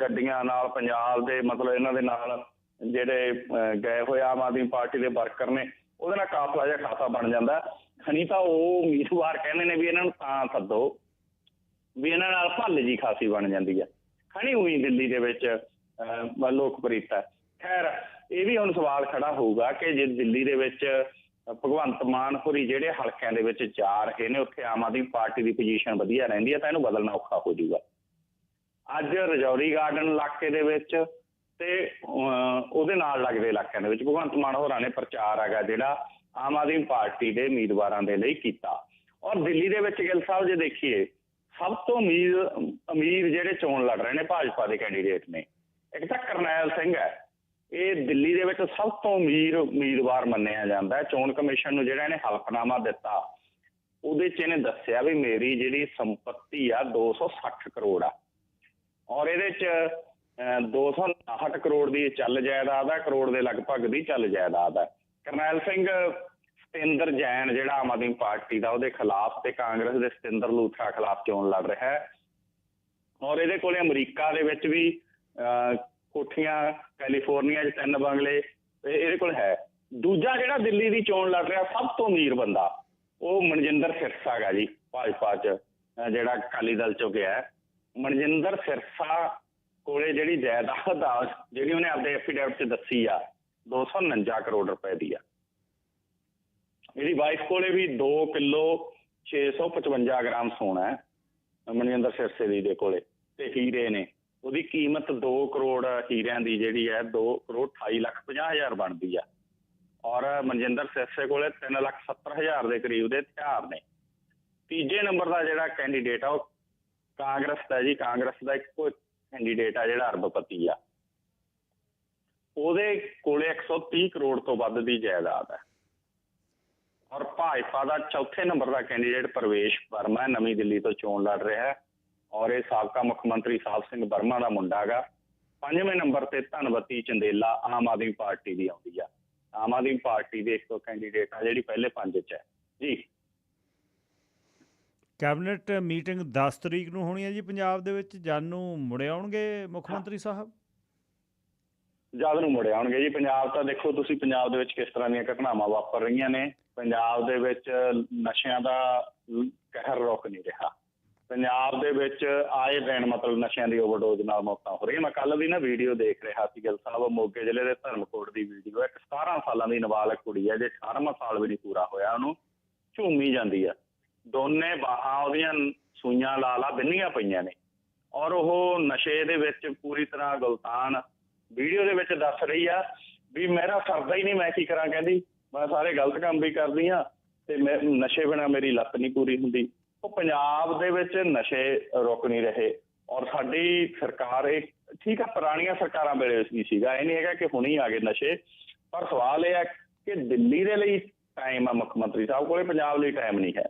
ਗੱਡੀਆਂ ਨਾਲ ਪੰਜਾਬ ਦੇ ਮਤਲਬ ਇਹਨਾਂ ਦੇ ਨਾਲ ਜਿਹੜੇ ਗਏ ਹੋਏ ਆਮ ਆਦਮੀ ਪਾਰਟੀ ਦੇ ਵਰਕਰ ਨੇ ਉਹਦੇ ਨਾਲ ਕਾਫਲਾ ਜਿਹਾ ਖਾਸਾ ਬਣ ਜਾਂਦਾ। ਖਣੀ ਤਾਂ ਉਹ ਉਮੀਦਵਾਰ ਕਹਿੰਦੇ ਨੇ ਵੀ ਇਹਨਾਂ ਨੂੰ ਤਾਂ ਸੱਦੋ, ਵੀ ਇਹਨਾਂ ਨਾਲ ਭੱਲ ਜੀ ਖਾਸੀ ਬਣ ਜਾਂਦੀ ਹੈ ਖਣੀ ਹੋਈ ਦਿੱਲੀ ਦੇ ਵਿੱਚ ਲੋਕਪ੍ਰਿਯਤਾ ਖੈਰ, ਇਹ ਵੀ ਹੁਣ ਸਵਾਲ ਖੜਾ ਹੋਊਗਾ ਕਿ ਜੇ ਦਿੱਲੀ ਦੇ ਵਿੱਚ ਭਗਵੰਤ ਮਾਨ ਹੋਰੀ ਜਿਹੜੇ ਹਲਕਿਆਂ ਦੇ ਵਿੱਚ ਜਾ ਰਹੇ ਨੇ, ਉੱਥੇ ਆਮ ਆਦਮੀ ਪਾਰਟੀ ਦੀ ਪੋਜੀਸ਼ਨ ਵਧੀਆ ਰਹਿੰਦੀ ਹੈ ਤਾਂ ਇਹਨੂੰ ਬਦਲਣਾ ਔਖਾ ਹੋ ਜਾਊਗਾ। ਅੱਜ ਰਜੌਰੀ ਗਾਰਡਨ ਇਲਾਕੇ ਦੇ ਵਿੱਚ ਤੇ ਉਹਦੇ ਨਾਲ ਲੱਗਦੇ ਇਲਾਕਿਆਂ ਦੇ ਵਿੱਚ ਭਗਵੰਤ ਮਾਨ ਹੋਰਾਂ ਨੇ ਪ੍ਰਚਾਰ ਹੈਗਾ ਜਿਹੜਾ ਆਮ ਆਦਮੀ ਪਾਰਟੀ ਦੇ ਉਮੀਦਵਾਰਾਂ ਦੇ ਲਈ ਕੀਤਾ। ਔਰ ਦਿੱਲੀ ਦੇ ਵਿੱਚ ਗਿੱਲ ਸਾਹਿਬ ਜੇ ਦੇਖੀਏ, ਸਭ ਤੋਂ ਅਮੀਰ ਅਮੀਰ ਜਿਹੜੇ ਚੋਣ ਲੜ ਰਹੇ ਨੇ ਭਾਜਪਾ ਦੇ ਕੈਂਡੀਡੇਟ ਨੇ, ਇੱਕ ਤਾਂ ਕਰਨੈਲ ਸਿੰਘ ਹੈ। ਇਹ ਦਿੱਲੀ ਦੇ ਵਿੱਚ ਸਭ ਤੋਂ ਅਮੀਰ ਉਮੀਦਵਾਰ ਮੰਨਿਆ ਜਾਂਦਾ ਹੈ। ਚੋਣ ਕਮਿਸ਼ਨ ਨੂੰ ਜਿਹੜਾ ਇਹਨੇ ਹਲਫਨਾਮਾ ਦਿੱਤਾ, ਉਹਦੇ 'ਚ ਇਹਨੇ ਦੱਸਿਆ ਵੀ ਮੇਰੀ ਜਿਹੜੀ ਸੰਪਤੀ ਆ 260 ਕਰੋੜ ਆ। ਔਰ ਇਹਦੇ 'ਚ 259 ਕਰੋੜ ਦੀ ਚੱਲ ਜਾਇਦਾਦ ਆ ਕਰੋੜ ਦੇ ਲਗਭਗ ਦੀ ਚੱਲ ਜਾਇਦਾਦ ਆ। ਕਰਨੈਲ ਸਿੰਘ ਸਤਿੰਦਰ ਜੈਨ ਜਿਹੜਾ ਆਮ ਆਦਮੀ ਪਾਰਟੀ ਦਾ ਉਹਦੇ ਖਿਲਾਫ ਤੇ ਕਾਂਗਰਸ ਦੇ ਸਤਿੰਦਰ ਲੂਥਰਾ ਖਿਲਾਫ ਚੋਣ ਲੜ ਰਿਹਾ ਹੈ। ਔਰ ਇਹਦੇ ਕੋਲੇ ਅਮਰੀਕਾ ਦੇ ਵਿੱਚ ਵੀ ਅਹ, ਕੋਠੀਆਂ ਕੈਲੀਫੋਰਨੀਆ 'ਚ ਤਿੰਨ ਬੰਗਲੇ ਇਹਦੇ ਕੋਲ ਹੈ। ਦੂਜਾ ਜਿਹੜਾ ਦਿੱਲੀ ਦੀ ਚੋਣ ਲੜ ਰਿਹਾ ਸਭ ਤੋਂ ਅਮੀਰ ਬੰਦਾ ਉਹ ਮਨਜਿੰਦਰ ਸਿਰਸਾ ਗਾ ਜੀ ਭਾਜਪਾ 'ਚ ਜਿਹੜਾ ਅਕਾਲੀ ਦਲ 'ਚੋਂ ਗਿਆ ਮਨਜਿੰਦਰ ਸਿਰਸਾ ਕੋਲੇ ਜਿਹੜੀ ਜਾਇਦਾਦ ਆ, ਜਿਹੜੀ ਉਹਨੇ ਆਪਣੇ ਐਫੀਡੈਵਿਟ 'ਚ ਦੱਸੀ ਆ 249 ਕਰੋੜ ਰੁਪਏ ਦੀ ਆ। ਇਹਦੀ ਵਾਈਫ ਕੋਲੇ ਵੀ 2 ਕਿਲੋ 655 ਗ੍ਰਾਮ ਸੋਨਾ ਹੈ, ਮਨਜਿੰਦਰ ਸਿਰਸੇ ਦੀ ਦੇ ਕੋਲੇ, ਤੇ ਹੀਰੇ ਨੇ। ਉਹਦੀ ਕੀਮਤ 2 ਕਰੋੜ ਹੀਰਿਆਂ ਦੀ ਜਿਹੜੀ ਹੈ 2 ਕਰੋੜ 28 ਲੱਖ 50 ਹਜ਼ਾਰ ਬਣਦੀ ਆ। ਔਰ ਮਨਜਿੰਦਰ ਸਿਰਸੇ ਕੋਲੇ 3 ਲੱਖ 70 ਹਜ਼ਾਰ ਦੇ ਕਰੀਬ ਦੇ ਹਥਿਆਰ ਨੇ। ਤੀਜੇ ਨੰਬਰ ਦਾ ਜਿਹੜਾ ਕੈਂਡੀਡੇਟ ਆ, ਉਹ ਕਾਂਗਰਸ ਦਾ ਜੀ। ਕਾਂਗਰਸ ਦਾ ਇੱਕੋ ਕੈਂਡੀਡੇਟ ਆ ਜਿਹੜਾ ਅਰਬਪਤੀ ਆ। ਉਹਦੇ ਕੋਲੇ 130 ਕਰੋੜ ਤੋਂ ਵੱਧ ਦੀ ਜਾਇਦਾਦ ਹੈ ਔਰ ਭਾਜਪਾ ਦਾ ਚੌਥੇ ਨੰਬਰ ਦਾ ਕੈਂਡੀਡੇਟ ਪ੍ਰਵੇਸ਼ ਵਰਮਾ ਨਵੀਂ ਦਿੱਲੀ ਤੋਂ ਚੋਣ ਲੜ ਰਿਹਾ ਹੈ। ਔਰ ਇਹ ਸਾਬਕਾ ਮੁੱਖ ਮੰਤਰੀ ਸਾਹਿਬ ਸਿੰਘ ਵਰਮਾ ਦਾ ਮੁੰਡਾ ਹੈਗਾ। ਪੰਜਵੇਂ ਨੰਬਰ ਤੇ ਧਨਵਤੀ ਚੰਦੇਲਾ ਆਮ ਆਦਮੀ ਪਾਰਟੀ ਦੀ ਆਉਂਦੀ ਆ। ਆਮ ਆਦਮੀ ਪਾਰਟੀ ਦੇ ਇੱਕ ਕੈਂਡੀਡੇਟ ਆ ਜਿਹੜੀ ਪਹਿਲੇ ਪੰਜ 'ਚ ਹੈ। ਜੀ। ਕੈਬਨਿਟ ਮੀਟਿੰਗ 10 ਤਰੀਕ ਨੂੰ ਹੋਣੀ ਹੈ ਜੀ ਪੰਜਾਬ ਦੇ ਵਿੱਚ। ਜਨ ਨੂੰ ਮੁੜ ਆਉਣਗੇ ਮੁੱਖ ਮੰਤਰੀ ਸਾਹਿਬ? ਜਦ ਨੂੰ ਮੁੜੇ ਆਉਣਗੇ ਜੀ। ਪੰਜਾਬ ਤਾਂ ਦੇਖੋ ਤੁਸੀਂ ਪੰਜਾਬ ਦੇ ਵਿੱਚ ਕਿਸ ਤਰ੍ਹਾਂ ਦੀਆਂ ਘਟਨਾਵਾਂ ਵਾਪਰ ਰਹੀਆਂ ਨੇ। ਪੰਜਾਬ ਦੇ ਵਿੱਚ ਨਸ਼ਿਆਂ ਦਾ ਕਹਿਰ ਰੁਕ ਨਹੀਂ ਰਿਹਾ। ਪੰਜਾਬ ਦੇ ਵਿੱਚ ਆਏ ਦਿਨ ਮਤਲਬ ਨਸ਼ਿਆਂ ਦੀ ਓਵਰਡੋਜ਼ ਨਾਲ ਮੌਤਾਂ ਹੋ ਰਹੀਆਂ। ਮੈਂ ਕੱਲ ਦੀ ਨਾ ਵੀਡੀਓ ਦੇਖ ਰਿਹਾ ਸੀ ਗਿੱਲ ਸਾਹਿਬ ਮੋਗੇ ਜ਼ਿਲ੍ਹੇ ਦੇ ਧਰਮਕੋਟ ਦੀ ਵੀਡੀਓ। ਇੱਕ 17 ਸਾਲਾਂ ਦੀ ਨਾਬਾਲਗ ਕੁੜੀ ਹੈ ਜੇ 18ਵਾਂ ਸਾਲ ਵੀ ਨਹੀਂ ਪੂਰਾ ਹੋਇਆ ਉਹਨੂੰ ਝੂਮੀ ਜਾਂਦੀ ਆ। ਦੋਨੇ ਬਾਹਾਂ ਉਹਦੀਆਂ ਸੂਈਆਂ ਲਾ ਲਾ ਬੰਨੀਆਂ ਪਈਆਂ ਨੇ। ਔਰ ਉਹ ਨਸ਼ੇ ਦੇ ਵਿੱਚ ਪੂਰੀ ਤਰ੍ਹਾਂ ਗਲਤਾਨ ਵੀਡੀਓ ਦੇ ਵਿੱਚ ਦੱਸ ਰਹੀ ਆ ਵੀ ਮੇਰਾ ਸਰਦਾ ਹੀ ਨਹੀਂ, ਮੈਂ ਕੀ ਕਰਾਂ ਕਹਿੰਦੀ। ਮੈਂ ਸਾਰੇ ਗਲਤ ਕੰਮ ਵੀ ਕਰਦੀ ਆ ਤੇ ਮੈਂ ਨਸ਼ੇ ਬਿਨਾ ਮੇਰੀ ਲੱਤ ਨਹੀਂ ਪੂਰੀ ਹੁੰਦੀ। ਉਹ ਪੰਜਾਬ ਦੇ ਵਿੱਚ ਨਸ਼ੇ ਰੁਕ ਨਹੀਂ ਰਹੇ ਔਰ ਸਾਡੀ ਸਰਕਾਰ ਇਹ ਠੀਕ ਆ, ਪੁਰਾਣੀਆਂ ਸਰਕਾਰਾਂ ਵੇਲੇ ਵੀ ਸੀਗਾ। ਇਹ ਨਹੀਂ ਹੈਗਾ ਕਿ ਹੁਣੀ ਆ ਗਏ ਨਸ਼ੇ। ਪਰ ਸਵਾਲ ਇਹ ਹੈ ਕਿ ਦਿੱਲੀ ਦੇ ਲਈ ਟਾਈਮ ਆ ਮੁੱਖ ਮੰਤਰੀ ਸਾਹਿਬ ਕੋਲੇ, ਪੰਜਾਬ ਲਈ ਟਾਈਮ ਨਹੀਂ ਹੈ।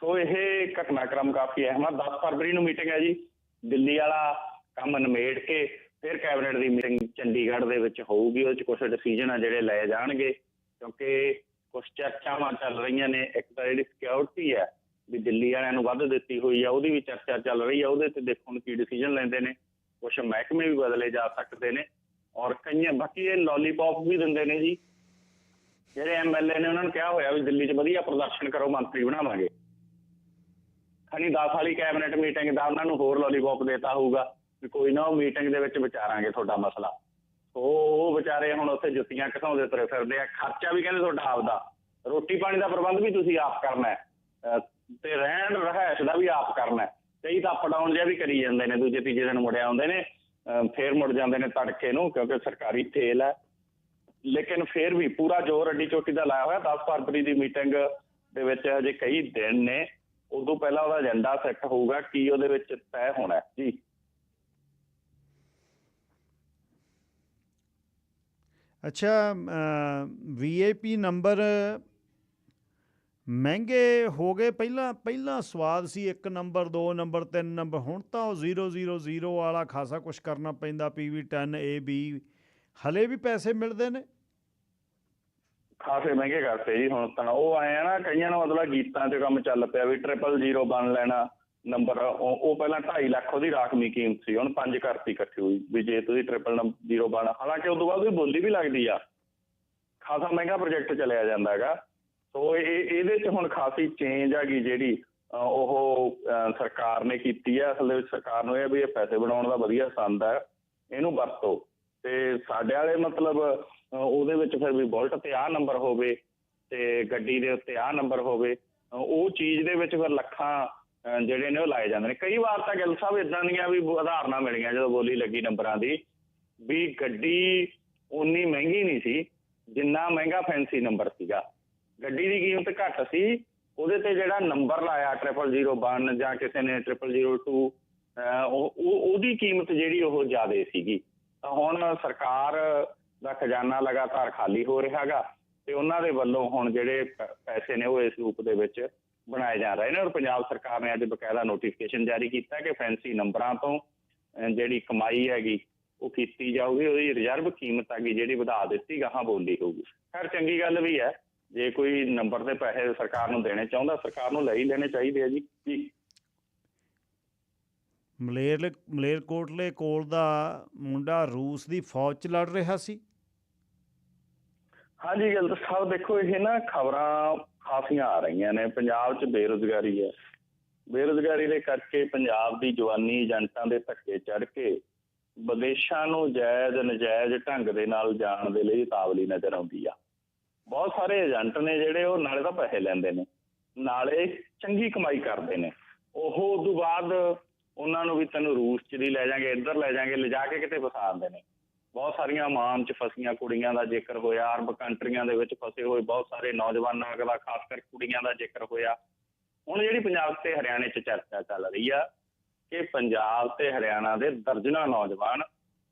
ਸੋ ਇਹ ਘਟਨਾਕ੍ਰਮ ਕਾਫੀ ਅਹਿਮ ਆ 10 ਫਰਵਰੀ ਨੂੰ ਮੀਟਿੰਗ ਹੈ ਜੀ। ਦਿੱਲੀ ਵਾਲਾ ਕੰਮ ਨਿਮੇੜ ਕੇ ਫਿਰ ਕੈਬਨਿਟ ਦੀ ਮੀਟਿੰਗ ਚੰਡੀਗੜ੍ਹ ਦੇ ਵਿੱਚ ਹੋਊਗੀ। ਉਹਦੇ ਚ ਕੁਝ ਡਿਸੀਜਨ ਆ ਜਿਹੜੇ ਲਏ ਜਾਣਗੇ। ਕਿਉਂਕਿ ਕੁਝ ਚਰਚਾਵਾਂ ਚੱਲ ਰਹੀਆਂ ਨੇ। ਇੱਕ ਤਾਂ ਜਿਹੜੀ ਸਿਕਿਉਰਿਟੀ ਹੈ ਵੀ ਦਿੱਲੀ ਵਾਲਿਆਂ ਨੂੰ ਵੱਧ ਦਿੱਤੀ ਹੋਈ ਆ, ਉਹਦੀ ਵੀ ਚਰਚਾ ਚੱਲ ਰਹੀ ਆ। ਉਹਦੇ ਤੇ ਦੇਖੋ ਕੀ ਡਿਸੀਜਨ ਲੈਂਦੇ ਨੇ। ਕੁਝ ਮਹਿਕਮੇ ਵੀ ਬਦਲੇ ਜਾ ਸਕਦੇ ਨੇ। ਔਰ ਕਈਆਂ, ਬਾਕੀ ਇਹ ਲੋਲੀਪੌਪ ਵੀ ਦਿੰਦੇ ਨੇ ਜੀ। ਜਿਹੜੇ ਐਮਐਲਏ ਨੇ, ਉਹਨਾਂ ਨੂੰ ਕਿਹਾ ਹੋਇਆ ਵੀ ਦਿੱਲੀ 'ਚ ਵਧੀਆ ਪ੍ਰਦਰਸ਼ਨ ਕਰੋ, ਮੰਤਰੀ ਬਣਾਵਾਂਗੇ। ਖਣੀ 10 ਵਾਲੀ ਕੈਬਨਿਟ ਮੀਟਿੰਗ ਦਾ ਉਹਨਾਂ ਨੂੰ ਹੋਰ ਲੋਲੀਪੌਪ ਦੇਤਾ ਹੋਊਗਾ ਵੀ ਕੋਈ ਨਾ ਉਹ ਮੀਟਿੰਗ ਦੇ ਵਿੱਚ ਵਿਚਾਰਾਂਗੇ ਤੁਹਾਡਾ ਮਸਲਾ। ਉਹ ਵਿਚਾਰੇ ਹੁਣ ਉੱਥੇ ਜੁੱਤੀਆਂ ਘਸਾਉਂਦੇ ਤੁਰੇ ਫਿਰਦੇ ਆ। ਖਰਚਾ ਵੀ ਕਹਿੰਦੇ ਤੁਹਾਡਾ ਆਪਦਾ। ਰੋਟੀ ਪਾਣੀ ਦਾ ਪ੍ਰਬੰਧ ਵੀ ਤੁਸੀਂ ਆਪ ਕਰਨਾ ਤੇ ਰਹਿਣ ਰਹਿائش ਦਾ ਵੀ ਆਪ ਕਰਨਾ ਕਈ ਤਾਂ ਅਪਡਾਊਨ ਜਿਹਾ ਵੀ ਕਰੀ ਜਾਂਦੇ ਨੇ, ਦੂਜੇ ਤੀਜੇ ਦਿਨ ਮੁੜਿਆ ਆਉਂਦੇ ਨੇ ਫੇਰ ਮੁੜ ਜਾਂਦੇ ਨੇ ਤੜਕੇ ਨੂੰ ਕਿਉਂਕਿ ਸਰਕਾਰੀ ਥੇਲ ਹੈ। ਲੇਕਿਨ ਫੇਰ ਵੀ ਪੂਰਾ ਜੋਰ ਅੱਡੀ ਚੋਟੀ ਦਾ ਲਾਇਆ ਹੋਇਆ 10 ਫਰਵਰੀ ਦੀ ਮੀਟਿੰਗ ਦੇ ਵਿੱਚ ਅਜੇ ਕਈ ਦਿਨ ਨੇ। ਉਦੋਂ ਪਹਿਲਾਂ ਉਹਦਾ ਏਜੰਡਾ ਸੈੱਟ ਹੋਊਗਾ, ਕੀ ਉਹਦੇ ਵਿੱਚ ਤੈਅ ਹੋਣਾ ਜੀ। ਅੱਛਾ ਵੀਆਈਪੀ ਨੰਬਰ ਮਹਿੰਗੇ ਹੋ ਗਏ। ਪਹਿਲਾਂ ਪਹਿਲਾਂ ਸਵਾਦ ਸੀ 1 ਨੰਬਰ 2 ਨੰਬਰ 3 ਨੰਬਰ ਹੁਣ ਤਾਂ ਉਹ 000 ਵਾਲਾ ਖਾਸਾ ਕੁਝ ਕਰਨਾ ਪੈਂਦਾ। PV10 AB ਹਲੇ ਵੀ ਪੈਸੇ ਮਿਲਦੇ ਨੇ। ਖਾਸੇ ਮਹਿੰਗੇ ਕਰਤੇ ਜੀ ਹੁਣ ਤਾਂ। ਉਹ ਆਇਆ ਆ ਨਾ, ਕਈਆਂ ਨੂੰ ਮਤਲਬ ਗੀਤਾਂ 'ਚ ਕੰਮ ਚੱਲ ਪਿਆ ਵੀ ਟ੍ਰਿਪਲ ਜ਼ੀਰੋ ਬਣ ਲੈਣਾ ਨੰਬਰ ਉਹ ਪਹਿਲਾਂ 2.5 ਲੱਖ ਉਹਦੀ ਰਾਖਵੀਂ ਕੀਮਤ ਸੀ, ਹੁਣ 5 ਕਰਤੀ ਇਕੱਠੀ ਹੋਈ ਵੀ ਜੇ ਤੁਸੀਂ ਟ੍ਰਿਪਲ ਜ਼ੀਰੋ ਬਣ ਹਾਲਾਂਕਿ ਉਸ ਤੋਂ ਬਾਅਦ ਵੀ ਬੋਲੀ ਵੀ ਲੱਗਦੀ ਆ। ਖਾਸਾ ਮਹਿੰਗਾ ਪ੍ਰੋਜੈਕਟ ਚੱਲਿਆ ਜਾਂਦਾ ਹੈਗਾ। ਸੋ ਇਹ ਇਹਦੇ 'ਚ ਹੁਣ ਖਾਸੀ ਚੇਂਜ ਆ ਹੈਗੀ ਜਿਹੜੀ ਉਹ ਸਰਕਾਰ ਨੇ ਕੀਤੀ ਆ। ਅਸਲ ਦੇ ਵਿੱਚ ਸਰਕਾਰ ਨੂੰ ਇਹ ਵੀ ਇਹ ਪੈਸੇ ਬਣਾਉਣ ਦਾ ਵਧੀਆ ਸੰਦ ਹੈ ਇਹਨੂੰ ਵਰਤੋ। ਤੇ ਸਾਡੇ ਵਾਲੇ ਮਤਲਬ ਉਹਦੇ ਵਿੱਚ ਫਿਰ ਵੀ ਬੁਲਟ ਤੇ ਆਹ ਨੰਬਰ ਹੋਵੇ ਤੇ ਗੱਡੀ ਦੇ ਉੱਤੇ ਆਹ ਨੰਬਰ ਹੋਵੇ ਉਹ ਚੀਜ਼ ਦੇ ਵਿੱਚ ਫਿਰ ਲੱਖਾਂ ਜਿਹੜੇ ਨੇ ਉਹ ਲਾਏ ਜਾਂਦੇ ਨੇ। ਕਈ ਵਾਰ ਤਾਂ ਗਿੱਲ ਸਾਹਿਬ ਇਦਾਂ ਦੀਆਂ ਵੀ ਉਦਾਹਰਨਾਂ ਮਿਲੀਆਂ ਜਦੋਂ ਬੋਲੀ ਲੱਗੀ ਨੰਬਰਾਂ ਦੀ, ਵੀ ਗੱਡੀ ਉਨੀ ਮਹਿੰਗੀ ਨਹੀਂ ਸੀ, ਜਿੰਨਾ ਮਹਿੰਗਾ ਫੈਂਸੀ ਨੰਬਰ ਸੀਗਾ। ਗੱਡੀ ਦੀ ਕੀਮਤ ਘੱਟ ਸੀ, ਉਹਦੇ ਤੇ ਜਿਹੜਾ ਨੰਬਰ ਲਾਇਆ 0001 ਜਾਂ ਕਿਸੇ ਨੇ 0002 ਅਹ ਉਹ, ਉਹ- ਉਹਦੀ ਕੀਮਤ ਜਿਹੜੀ ਉਹ ਜ਼ਿਆਦਾ ਸੀਗੀ। ਤਾਂ ਹੁਣ ਸਰਕਾਰ ਦਾ ਖਜ਼ਾਨਾ ਲਗਾਤਾਰ ਖਾਲੀ ਹੋ ਰਿਹਾ ਹੈਗਾ ਤੇ ਉਹਨਾਂ ਦੇ ਵੱਲੋਂ ਹੁਣ ਜਿਹੜੇ ਪੈਸੇ ਨੇ ਉਹ ਇਸ ਰੂਪ ਦੇ ਵਿੱਚ ਬਣਾਏ ਜਾ ਰਹੇ ਨੇ ਔਰ ਪੰਜਾਬ ਸਰਕਾਰ ਨੇ ਅੱਜ ਬਕਾਇਦਾ ਨੋਟੀਫਿਕੇਸ਼ਨ ਜਾਰੀ ਕੀਤਾ ਕਿ ਫੈਂਸੀ ਨੰਬਰਾਂ ਤੋਂ ਜਿਹੜੀ ਕਮਾਈ ਹੈਗੀ ਉਹ ਕੀਤੀ ਜਾਊਗੀ, ਉਹਦੀ ਰਿਜ਼ਰਵ ਕੀਮਤ ਹੈਗੀ ਜਿਹੜੀ ਵਧਾ ਦਿੱਤੀ ਗਾਹਾਂ ਬੋਲੀ ਹੋਊਗੀ। ਖੈਰ, ਚੰਗੀ ਗੱਲ ਵੀ ਹੈ, ਜੇ ਕੋਈ ਨੰਬਰ ਦੇ ਪੈਸੇ ਸਰਕਾਰ ਨੂੰ ਦੇਣੇ ਚਾਹੁੰਦਾ, ਸਰਕਾਰ ਨੂੰ ਲੈ ਹੀ ਲੈਣੇ ਚਾਹੀਦੇ ਆ ਜੀ। ਜੀ। ਮਲੇਰ ਮਲੇਰਕੋਟਲੇ ਕੋਲ ਦਾ ਮੁੰਡਾ ਰੂਸ ਦੀ ਫੌਜ 'ਚ ਲੜ ਰਿਹਾ ਸੀ। ਹਾਂਜੀ, ਗੱਲ ਸਾਹਿਬ ਦੇਖੋ, ਇਹ ਨਾ ਖਬਰਾਂ ਖਾਸੀਆਂ ਆ ਰਹੀਆਂ ਨੇ। ਪੰਜਾਬ 'ਚ ਬੇਰੁਜ਼ਗਾਰੀ ਹੈ। ਬੇਰੁਜ਼ਗਾਰੀ ਦੇ ਕਰਕੇ ਪੰਜਾਬ ਦੀ ਜਵਾਨੀ ਏਜੰਟਾਂ ਦੇ ਧੱਕੇ ਚੜ ਕੇ ਵਿਦੇਸ਼ਾਂ ਨੂੰ ਜਾਇਜ਼, ਨਜਾਇਜ਼ ਢੰਗ ਦੇ ਨਾਲ ਜਾਣ ਦੇ ਲਈ ਤਾਵਲੀ ਨਜ਼ਰ ਆਉਂਦੀ ਆ। ਬਹੁਤ ਸਾਰੇ ਏਜੰਟ ਨੇ ਜਿਹੜੇ ਉਹ ਨਾਲੇ ਤਾਂ ਪੈਸੇ ਲੈਂਦੇ ਨੇ, ਨਾਲੇ ਚੰਗੀ ਕਮਾਈ ਕਰਦੇ ਨੇ। ਉਹ ਤੋਂ ਬਾਅਦ ਉਹਨਾਂ ਨੂੰ ਵੀ ਤੈਨੂੰ ਰੂਸ 'ਚ ਦੀ ਲੈ ਜਾਾਂਗੇ ਇੱਧਰ ਲੈ ਜਾਾਂਗੇ ਲਿਜਾ ਕੇ ਕਿਤੇ ਫਸਾਉਂਦੇ ਨੇ। ਬਹੁਤ ਸਾਰੀਆਂ ਮਾਮ 'ਚ ਫਸੀਆਂ ਕੁੜੀਆਂ ਦਾ ਜ਼ਿਕਰ ਹੋਇਆ ਅਰਬ ਕੰਟਰੀਆਂ ਦੇ ਵਿੱਚ ਫਸੇ ਹੋਏ ਬਹੁਤ ਸਾਰੇ ਨੌਜਵਾਨਾਂ ਦਾ ਖਾਸ ਕਰ ਕੁੜੀਆਂ ਦਾ ਜ਼ਿਕਰ ਹੋਇਆ। ਹੁਣ ਜਿਹੜੀ ਪੰਜਾਬ ਤੇ ਹਰਿਆਣੇ 'ਚ ਚਰਚਾ ਚੱਲ ਰਹੀ ਆ ਕਿ ਪੰਜਾਬ ਤੇ ਹਰਿਆਣਾ ਦੇ ਦਰਜਨਾਂ ਨੌਜਵਾਨ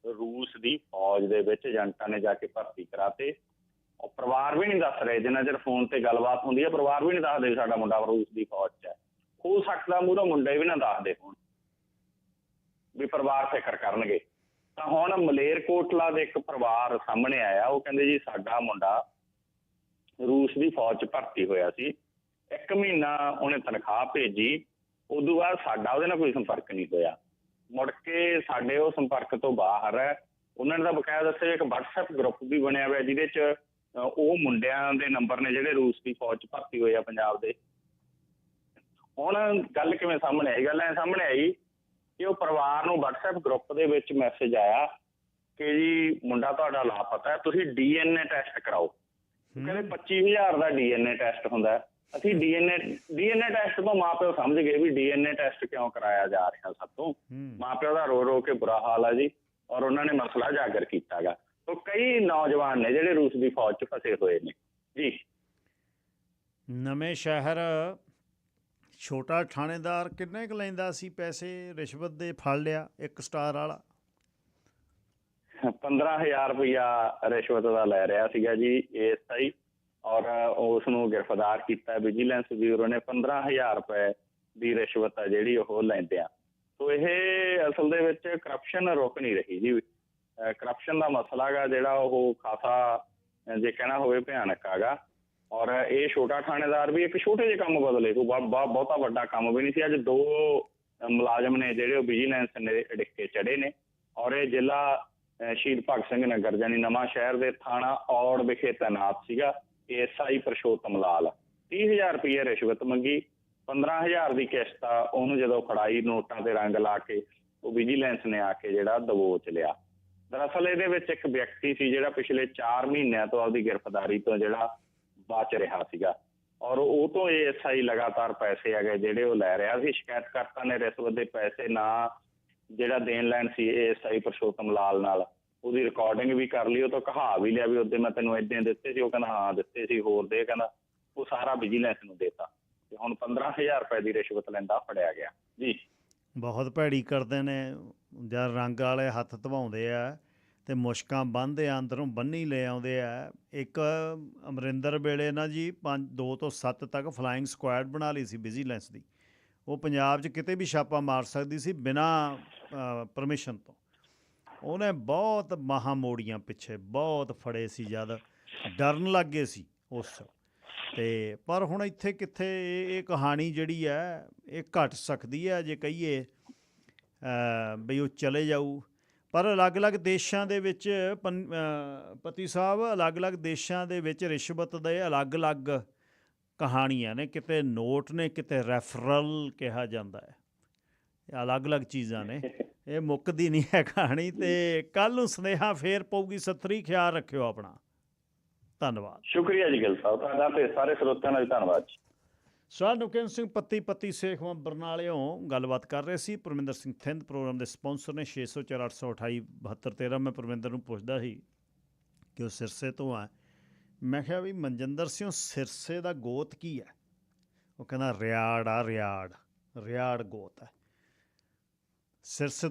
ਰੂਸ ਦੀ ਫੌਜ ਦੇ ਵਿੱਚ ਏਜੰਟਾਂ ਨੇ ਜਾ ਕੇ ਭਰਤੀ ਕਰਾਤੇ। ਉਹ ਪਰਿਵਾਰ ਵੀ ਨਹੀਂ ਦੱਸ ਰਹੇ ਜਿੰਨਾ ਚਿਰ ਫੋਨ ਤੇ ਗੱਲਬਾਤ ਹੁੰਦੀ ਹੈ ਪਰਿਵਾਰ ਵੀ ਨਹੀਂ ਦੱਸਦੇ ਸਾਡਾ ਮੁੰਡਾ ਰੂਸ ਦੀ ਫੌਜ 'ਚ ਹੈ। ਹੋ ਸਕਦਾ ਮੂਹਰੋਂ ਮੁੰਡੇ ਵੀ ਨਾ ਦੱਸਦੇ ਹੋਣ, ਵੀ ਪਰਿਵਾਰ ਫਿਕਰ ਕਰਨਗੇ। ਤਾਂ ਹੁਣ ਮਲੇਰਕੋਟਲਾ ਦੇ ਇੱਕ ਪਰਿਵਾਰ ਸਾਹਮਣੇ ਆਇਆ, ਉਹ ਕਹਿੰਦੇ ਜੀ ਸਾਡਾ ਮੁੰਡਾ ਰੂਸ ਦੀ ਫੌਜ 'ਚ ਭਰਤੀ ਹੋਇਆ ਸੀ। ਇੱਕ ਮਹੀਨਾ ਉਹਨੇ ਤਨਖਾਹ ਭੇਜੀ, ਉਦੋਂ ਬਾਅਦ ਸਾਡਾ ਉਹਦੇ ਨਾਲ ਕੋਈ ਸੰਪਰਕ ਨਹੀਂ ਹੋਇਆ। ਮੁੜ ਕੇ ਸਾਡੇ ਉਹ ਸੰਪਰਕ ਤੋਂ ਬਾਹਰ ਹੈ ਉਹਨਾਂ ਨੇ ਤਾਂ ਬਕਾਇਦਾ ਦੱਸਿਆ ਇੱਕ WhatsApp ਗਰੁੱਪ ਵੀ ਬਣਿਆ ਹੋਇਆ, ਜਿਹਦੇ 'ਚ ਉਹ ਮੁੰਡਿਆਂ ਦੇ ਨੰਬਰ ਨੇ ਜਿਹੜੇ ਰੂਸ ਦੀ ਫੌਜ 'ਚ ਭਰਤੀ ਹੋਏ ਆ ਪੰਜਾਬ ਦੇ। ਹੁਣ ਗੱਲ ਕਿਵੇਂ ਸਾਹਮਣੇ ਆਈ? ਗੱਲ ਐ ਸਾਹਮਣੇ ਆਈ ਕਿ ਉਹ ਪਰਿਵਾਰ ਨੂੰ WhatsApp ਗਰੁੱਪ ਦੇ ਵਿੱਚ ਮੈਸੇਜ ਆਇਆ ਕਿ ਜੀ ਮੁੰਡਾ ਤੁਹਾਡਾ ਲਾਪਤਾ ਹੈ ਤੁਸੀਂ ਡੀਐਨਏ ਟੈਸਟ ਕਰਾਓ। ਕਹਿੰਦੇ 25000 ਦਾ ਡੀਐਨਏ ਟੈਸਟ ਹੁੰਦਾ। ਅਸੀਂ ਡੀਐਨਏ ਡੀਐਨਏ ਟੈਸਟ ਤੋਂ ਮਾਪਿਓ ਸਮਝ ਗਏ ਵੀ ਡੀਐਨਏ ਟੈਸਟ ਕਿਉਂ ਕਰਾਇਆ ਜਾ ਰਿਹਾ ਸਭ ਤੋਂ। ਮਾਪਿਓ ਦਾ ਰੋ ਰੋ ਕੇ ਬੁਰਾ ਹਾਲ ਆ ਜੀ ਔਰ ਉਹਨਾਂ ਨੇ ਮਸਲਾ ਜਾਗਰ ਕੀਤਾਗਾ ਤੋਂ ਕਈ ਨੌਜਵਾਨ ਨੇ ਜਿਹੜੇ ਰੂਸ ਦੀ ਫੌਜ 'ਚ ਫਸੇ ਹੋਏ ਨੇ। ਜੀ। ਨਵੇਂ ਸ਼ਹਿਰ ਛੋਟਾ ਥਾਣੇਦਾਰ ਕਿੰਨੇ ਕੁ ਲੈਂਦਾ ਸੀ ਪੈਸੇ? ਰਿਸ਼ਵਤ ਦੇ ਫੜ ਲਿਆ ਇੱਕ ਸਟਾਰ ਵਾਲਾ। 15000 ਰੁਪਇਆ ਰਿਸ਼ਵਤ ਦਾ ਲੈ ਰਿਹਾ ਸੀਗਾ ਜੀ ਏਐਸਆਈ ਔਰ ਉਸ ਨੂੰ ਗ੍ਰਿਫਤਾਰ ਕੀਤਾ ਵਿਜੀਲੈਂਸ ਬਿਊਰੋ ਨੇ। 15000 ਰੁਪਏ ਦੀ ਰਿਸ਼ਵਤ ਆ ਜਿਹੜੀ ਉਹ ਲੈਂਦੇ ਆ ਸੋ ਇਹ ਅਸਲ ਦੇ ਵਿੱਚ ਕਰਪਸ਼ਨ ਰੁਕ ਨਹੀਂ ਰਹੀ ਜੀ। ਕਰਪਸ਼ਨ ਦਾ ਮਸਲਾ ਗਾ ਜਿਹੜਾ ਉਹ ਖਾਸਾ, ਜੇ ਕਹਿਣਾ ਹੋਵੇ ਭਿਆਨਕ ਆਗਾ ਔਰ ਇਹ ਛੋਟਾ ਥਾਣੇਦਾਰ ਵੀ ਇੱਕ ਛੋਟੇ ਜਿਹੇ ਕੰਮ ਬਦਲੇ ਕੋਈ ਬਹੁਤਾ ਵੱਡਾ ਕੰਮ ਵੀ ਨਹੀਂ ਸੀ। ਅੱਜ ਦੋ ਮੁਲਾਜ਼ਮ ਨੇ ਜਿਹੜੇ ਉਹ ਵਿਜੀਲੈਂਸ ਨੇ ਡਿੱਕੇ ਚੜੇ ਨੇ। ਔਰ ਇਹ ਜ਼ਿਲ੍ਹਾ ਸ਼ਹੀਦ ਭਗਤ ਸਿੰਘ ਨਗਰ ਜਾਨੀ ਨਵਾਂ ਸ਼ਹਿਰ ਦੇ ਥਾਣਾ ਔੜ ਵਿਖੇ ਤੈਨਾਤ ਸੀਗਾ। ਏਐਸਆਈ ਪ੍ਰਸ਼ੋਤਮ ਲਾਲ 30000 ਰੁਪਏ ਰਿਸ਼ਵਤ ਮੰਗੀ। 15000 ਦੀ ਕਿਸ਼ਤ ਆ। ਉਹਨੂੰ ਜਦੋਂ ਫੜਾਈ, ਨੋਟਾਂ ਤੇ ਰੰਗ ਲਾ ਕੇ, ਉਹ ਵਿਜੀਲੈਂਸ ਨੇ ਆ ਕੇ ਜਿਹੜਾ ਦਬੋਚ ਲਿਆ। ਦਰਅਸਲ ਇਹਦੇ ਵਿੱਚ ਇੱਕ ਵਿਅਕਤੀ ਸੀ ਜਿਹੜਾ ਪਿਛਲੇ 4 ਮਹੀਨਿਆਂ ਤੋਂ ਆਪਦੀ ਗ੍ਰਿਫਤਾਰੀ ਤੋਂ ਜਿਹੜਾ ਬਚ ਰਿਹਾ ਸੀਗਾ। ਔਰ ਉਹ ਤੋਂ ਏਐਸਆਈ ਲਗਾਤਾਰ ਪੈਸੇ ਹੈਗੇ ਜਿਹੜੇ ਉਹ ਲੈ ਰਿਹਾ ਸੀ। ਸ਼ਿਕਾਇਤਕਰਤਾ ਨੇ ਰਿਸ਼ਵਤ ਦੇ ਪੈਸੇ ਨਾ ਜਿਹੜਾ ਦੇਣ ਲੈਣ ਸੀ ਏਐਸਆਈ ਪਰਸ਼ੋਤਮ ਲਾਲ ਨਾਲ, ਉਹਦੀ ਰਿਕਾਰਡਿੰਗ ਵੀ ਕਰ ਲਈ, ਉਹ ਤੋਂ ਕਹਾ ਵੀ ਲਿਆ ਵੀ ਉਹਦੇ ਮੈਂ ਤੈਨੂੰ ਏਦਾਂ ਦਿੱਤੇ ਸੀ, ਉਹ ਕਹਿੰਦਾ, ਹਾਂ, ਦਿੱਤੇ ਸੀ, ਹੋਰ ਦੇ, ਕਹਿੰਦਾ, ਉਹ ਸਾਰਾ ਵਿਜੀਲੈਂਸ ਨੂੰ ਦੇਤਾ। ਤੇ ਹੁਣ 15000 ਰੁਪਏ ਦੀ ਰਿਸ਼ਵਤ ਲੈਂਦਾ, ਫੜਿਆ ਗਿਆ। ਜੀ। ਬਹੁਤ ਭੈੜੀ ਕਰਦੇ ਨੇ ਜਾਂ ਰੰਗ ਵਾਲੇ ਹੱਥ ਧਵਾਉਂਦੇ ਆ ਤੇ ਮੁਸ਼ਕਾਂ ਬੰਨ੍ਹਦੇ ਆ ਅੰਦਰੋਂ ਬੰਨੀ ਲੈ ਆਉਂਦੇ ਆ। ਇੱਕ ਅਮਰਿੰਦਰ ਵੇਲੇ ਨਾ ਜੀ 5 2 ਤੋਂ 7 ਤੱਕ ਫਲਾਈਂਗ ਸਕੁਐਡ ਬਣਾ ਲਈ ਸੀ ਵਿਜੀਲੈਂਸ ਦੀ। ਉਹ ਪੰਜਾਬ 'ਚ ਕਿਤੇ ਵੀ ਛਾਪਾ ਮਾਰ ਸਕਦੀ ਸੀ ਬਿਨਾ ਪਰਮਿਸ਼ਨ ਤੋਂ। ਉਹਨੇ ਬਹੁਤ ਮਹਾ ਮੋੜੀਆਂ ਪਿੱਛੇ ਬਹੁਤ ਫੜੇ ਸੀ ਜਦ। ਡਰਨ ਲੱਗ ਗਏ ਸੀ ਉਸ। ਤੇ ਪਰ ਹੁਣ ਇੱਥੇ ਕਿੱਥੇ ਇਹ ਇਹ ਕਹਾਣੀ ਜਿਹੜੀ ਹੈ ਇਹ ਘਟ ਸਕਦੀ ਹੈ ਜੇ ਕਹੀਏ ਅ, ਬਈ ਉਹ ਚਲੇ ਜਾਊ। ਪਰ ਅਲੱਗ-ਅਲੱਗ ਦੇਸ਼ਾਂ ਦੇ ਵਿੱਚ ਪਨ- ਪਤੀ ਸਾਹਿਬ, ਅਲੱਗ-ਅਲੱਗ ਦੇਸ਼ਾਂ ਦੇ ਵਿੱਚ ਰਿਸ਼ਵਤ ਦੇ ਅਲੱਗ-ਅਲੱਗ ਕਹਾਣੀਆਂ ਨੇ, ਕਿਤੇ ਨੋਟ ਨੇ, ਕਿਤੇ ਰੈਫਰਲ ਕਿਹਾ ਜਾਂਦਾ ਹੈ। ਇਹ ਅਲੱਗ-ਅਲੱਗ ਚੀਜ਼ਾਂ ਨੇ। ਇਹ ਮੁੱਕਦੀ ਨਹੀਂ ਹੈ ਕਹਾਣੀ ਤੇ ਕੱਲ ਨੂੰ ਸੁਨੇਹਾ ਫੇਰ ਪਊਗੀ ਸਤਰੀ ਖਿਆਲ ਰੱਖਿਓ ਆਪਣਾ। ਧੰਨਵਾਦ। ਸ਼ੁਕਰੀਆ ਜੀ ਗਿੱਲ ਸਾਹਿਬ, ਤੁਹਾਡਾ ਤੇ ਸਾਰੇ ਸਰੋਤਿਆਂ ਦਾ ਵੀ ਧੰਨਵਾਦ ਸਵਾਲ ਸਰ ਨੁਕਨ ਸਿੰਘ ਪੱਤੀ ਪੱਤੀ ਸੇਖਵਾਂ ਬਰਨਾਲਿਓਂ ਗੱਲਬਾਤ ਕਰ ਰਹੇ ਸੀ। ਪਰਮਿੰਦਰ ਸਿੰਘ ਥਿੰਦ ਪ੍ਰੋਗਰਾਮ ਦੇ ਸਪਾਂਸਰ ਨੇ 604 7213 ਮੈਂ ਪਰਮਿੰਦਰ ਨੂੰ ਪੁੱਛਦਾ ਸੀ ਕਿ ਉਹ ਸਿਰਸੇ ਤੋਂ ਆ। ਮੈਂ ਕਿਹਾ ਵੀ ਮਨਜਿੰਦਰ ਸਿੰਘ, ਸਿਰਸੇ ਦਾ ਗੋਤ ਕੀ ਹੈ? ਉਹ ਕਹਿੰਦਾ, ਰਿਆੜ ਆ, ਰਿਆੜ। ਰਿਆੜ ਗੋਤ ਹੈ। ਸਿਰਸੇ ਤੋਂ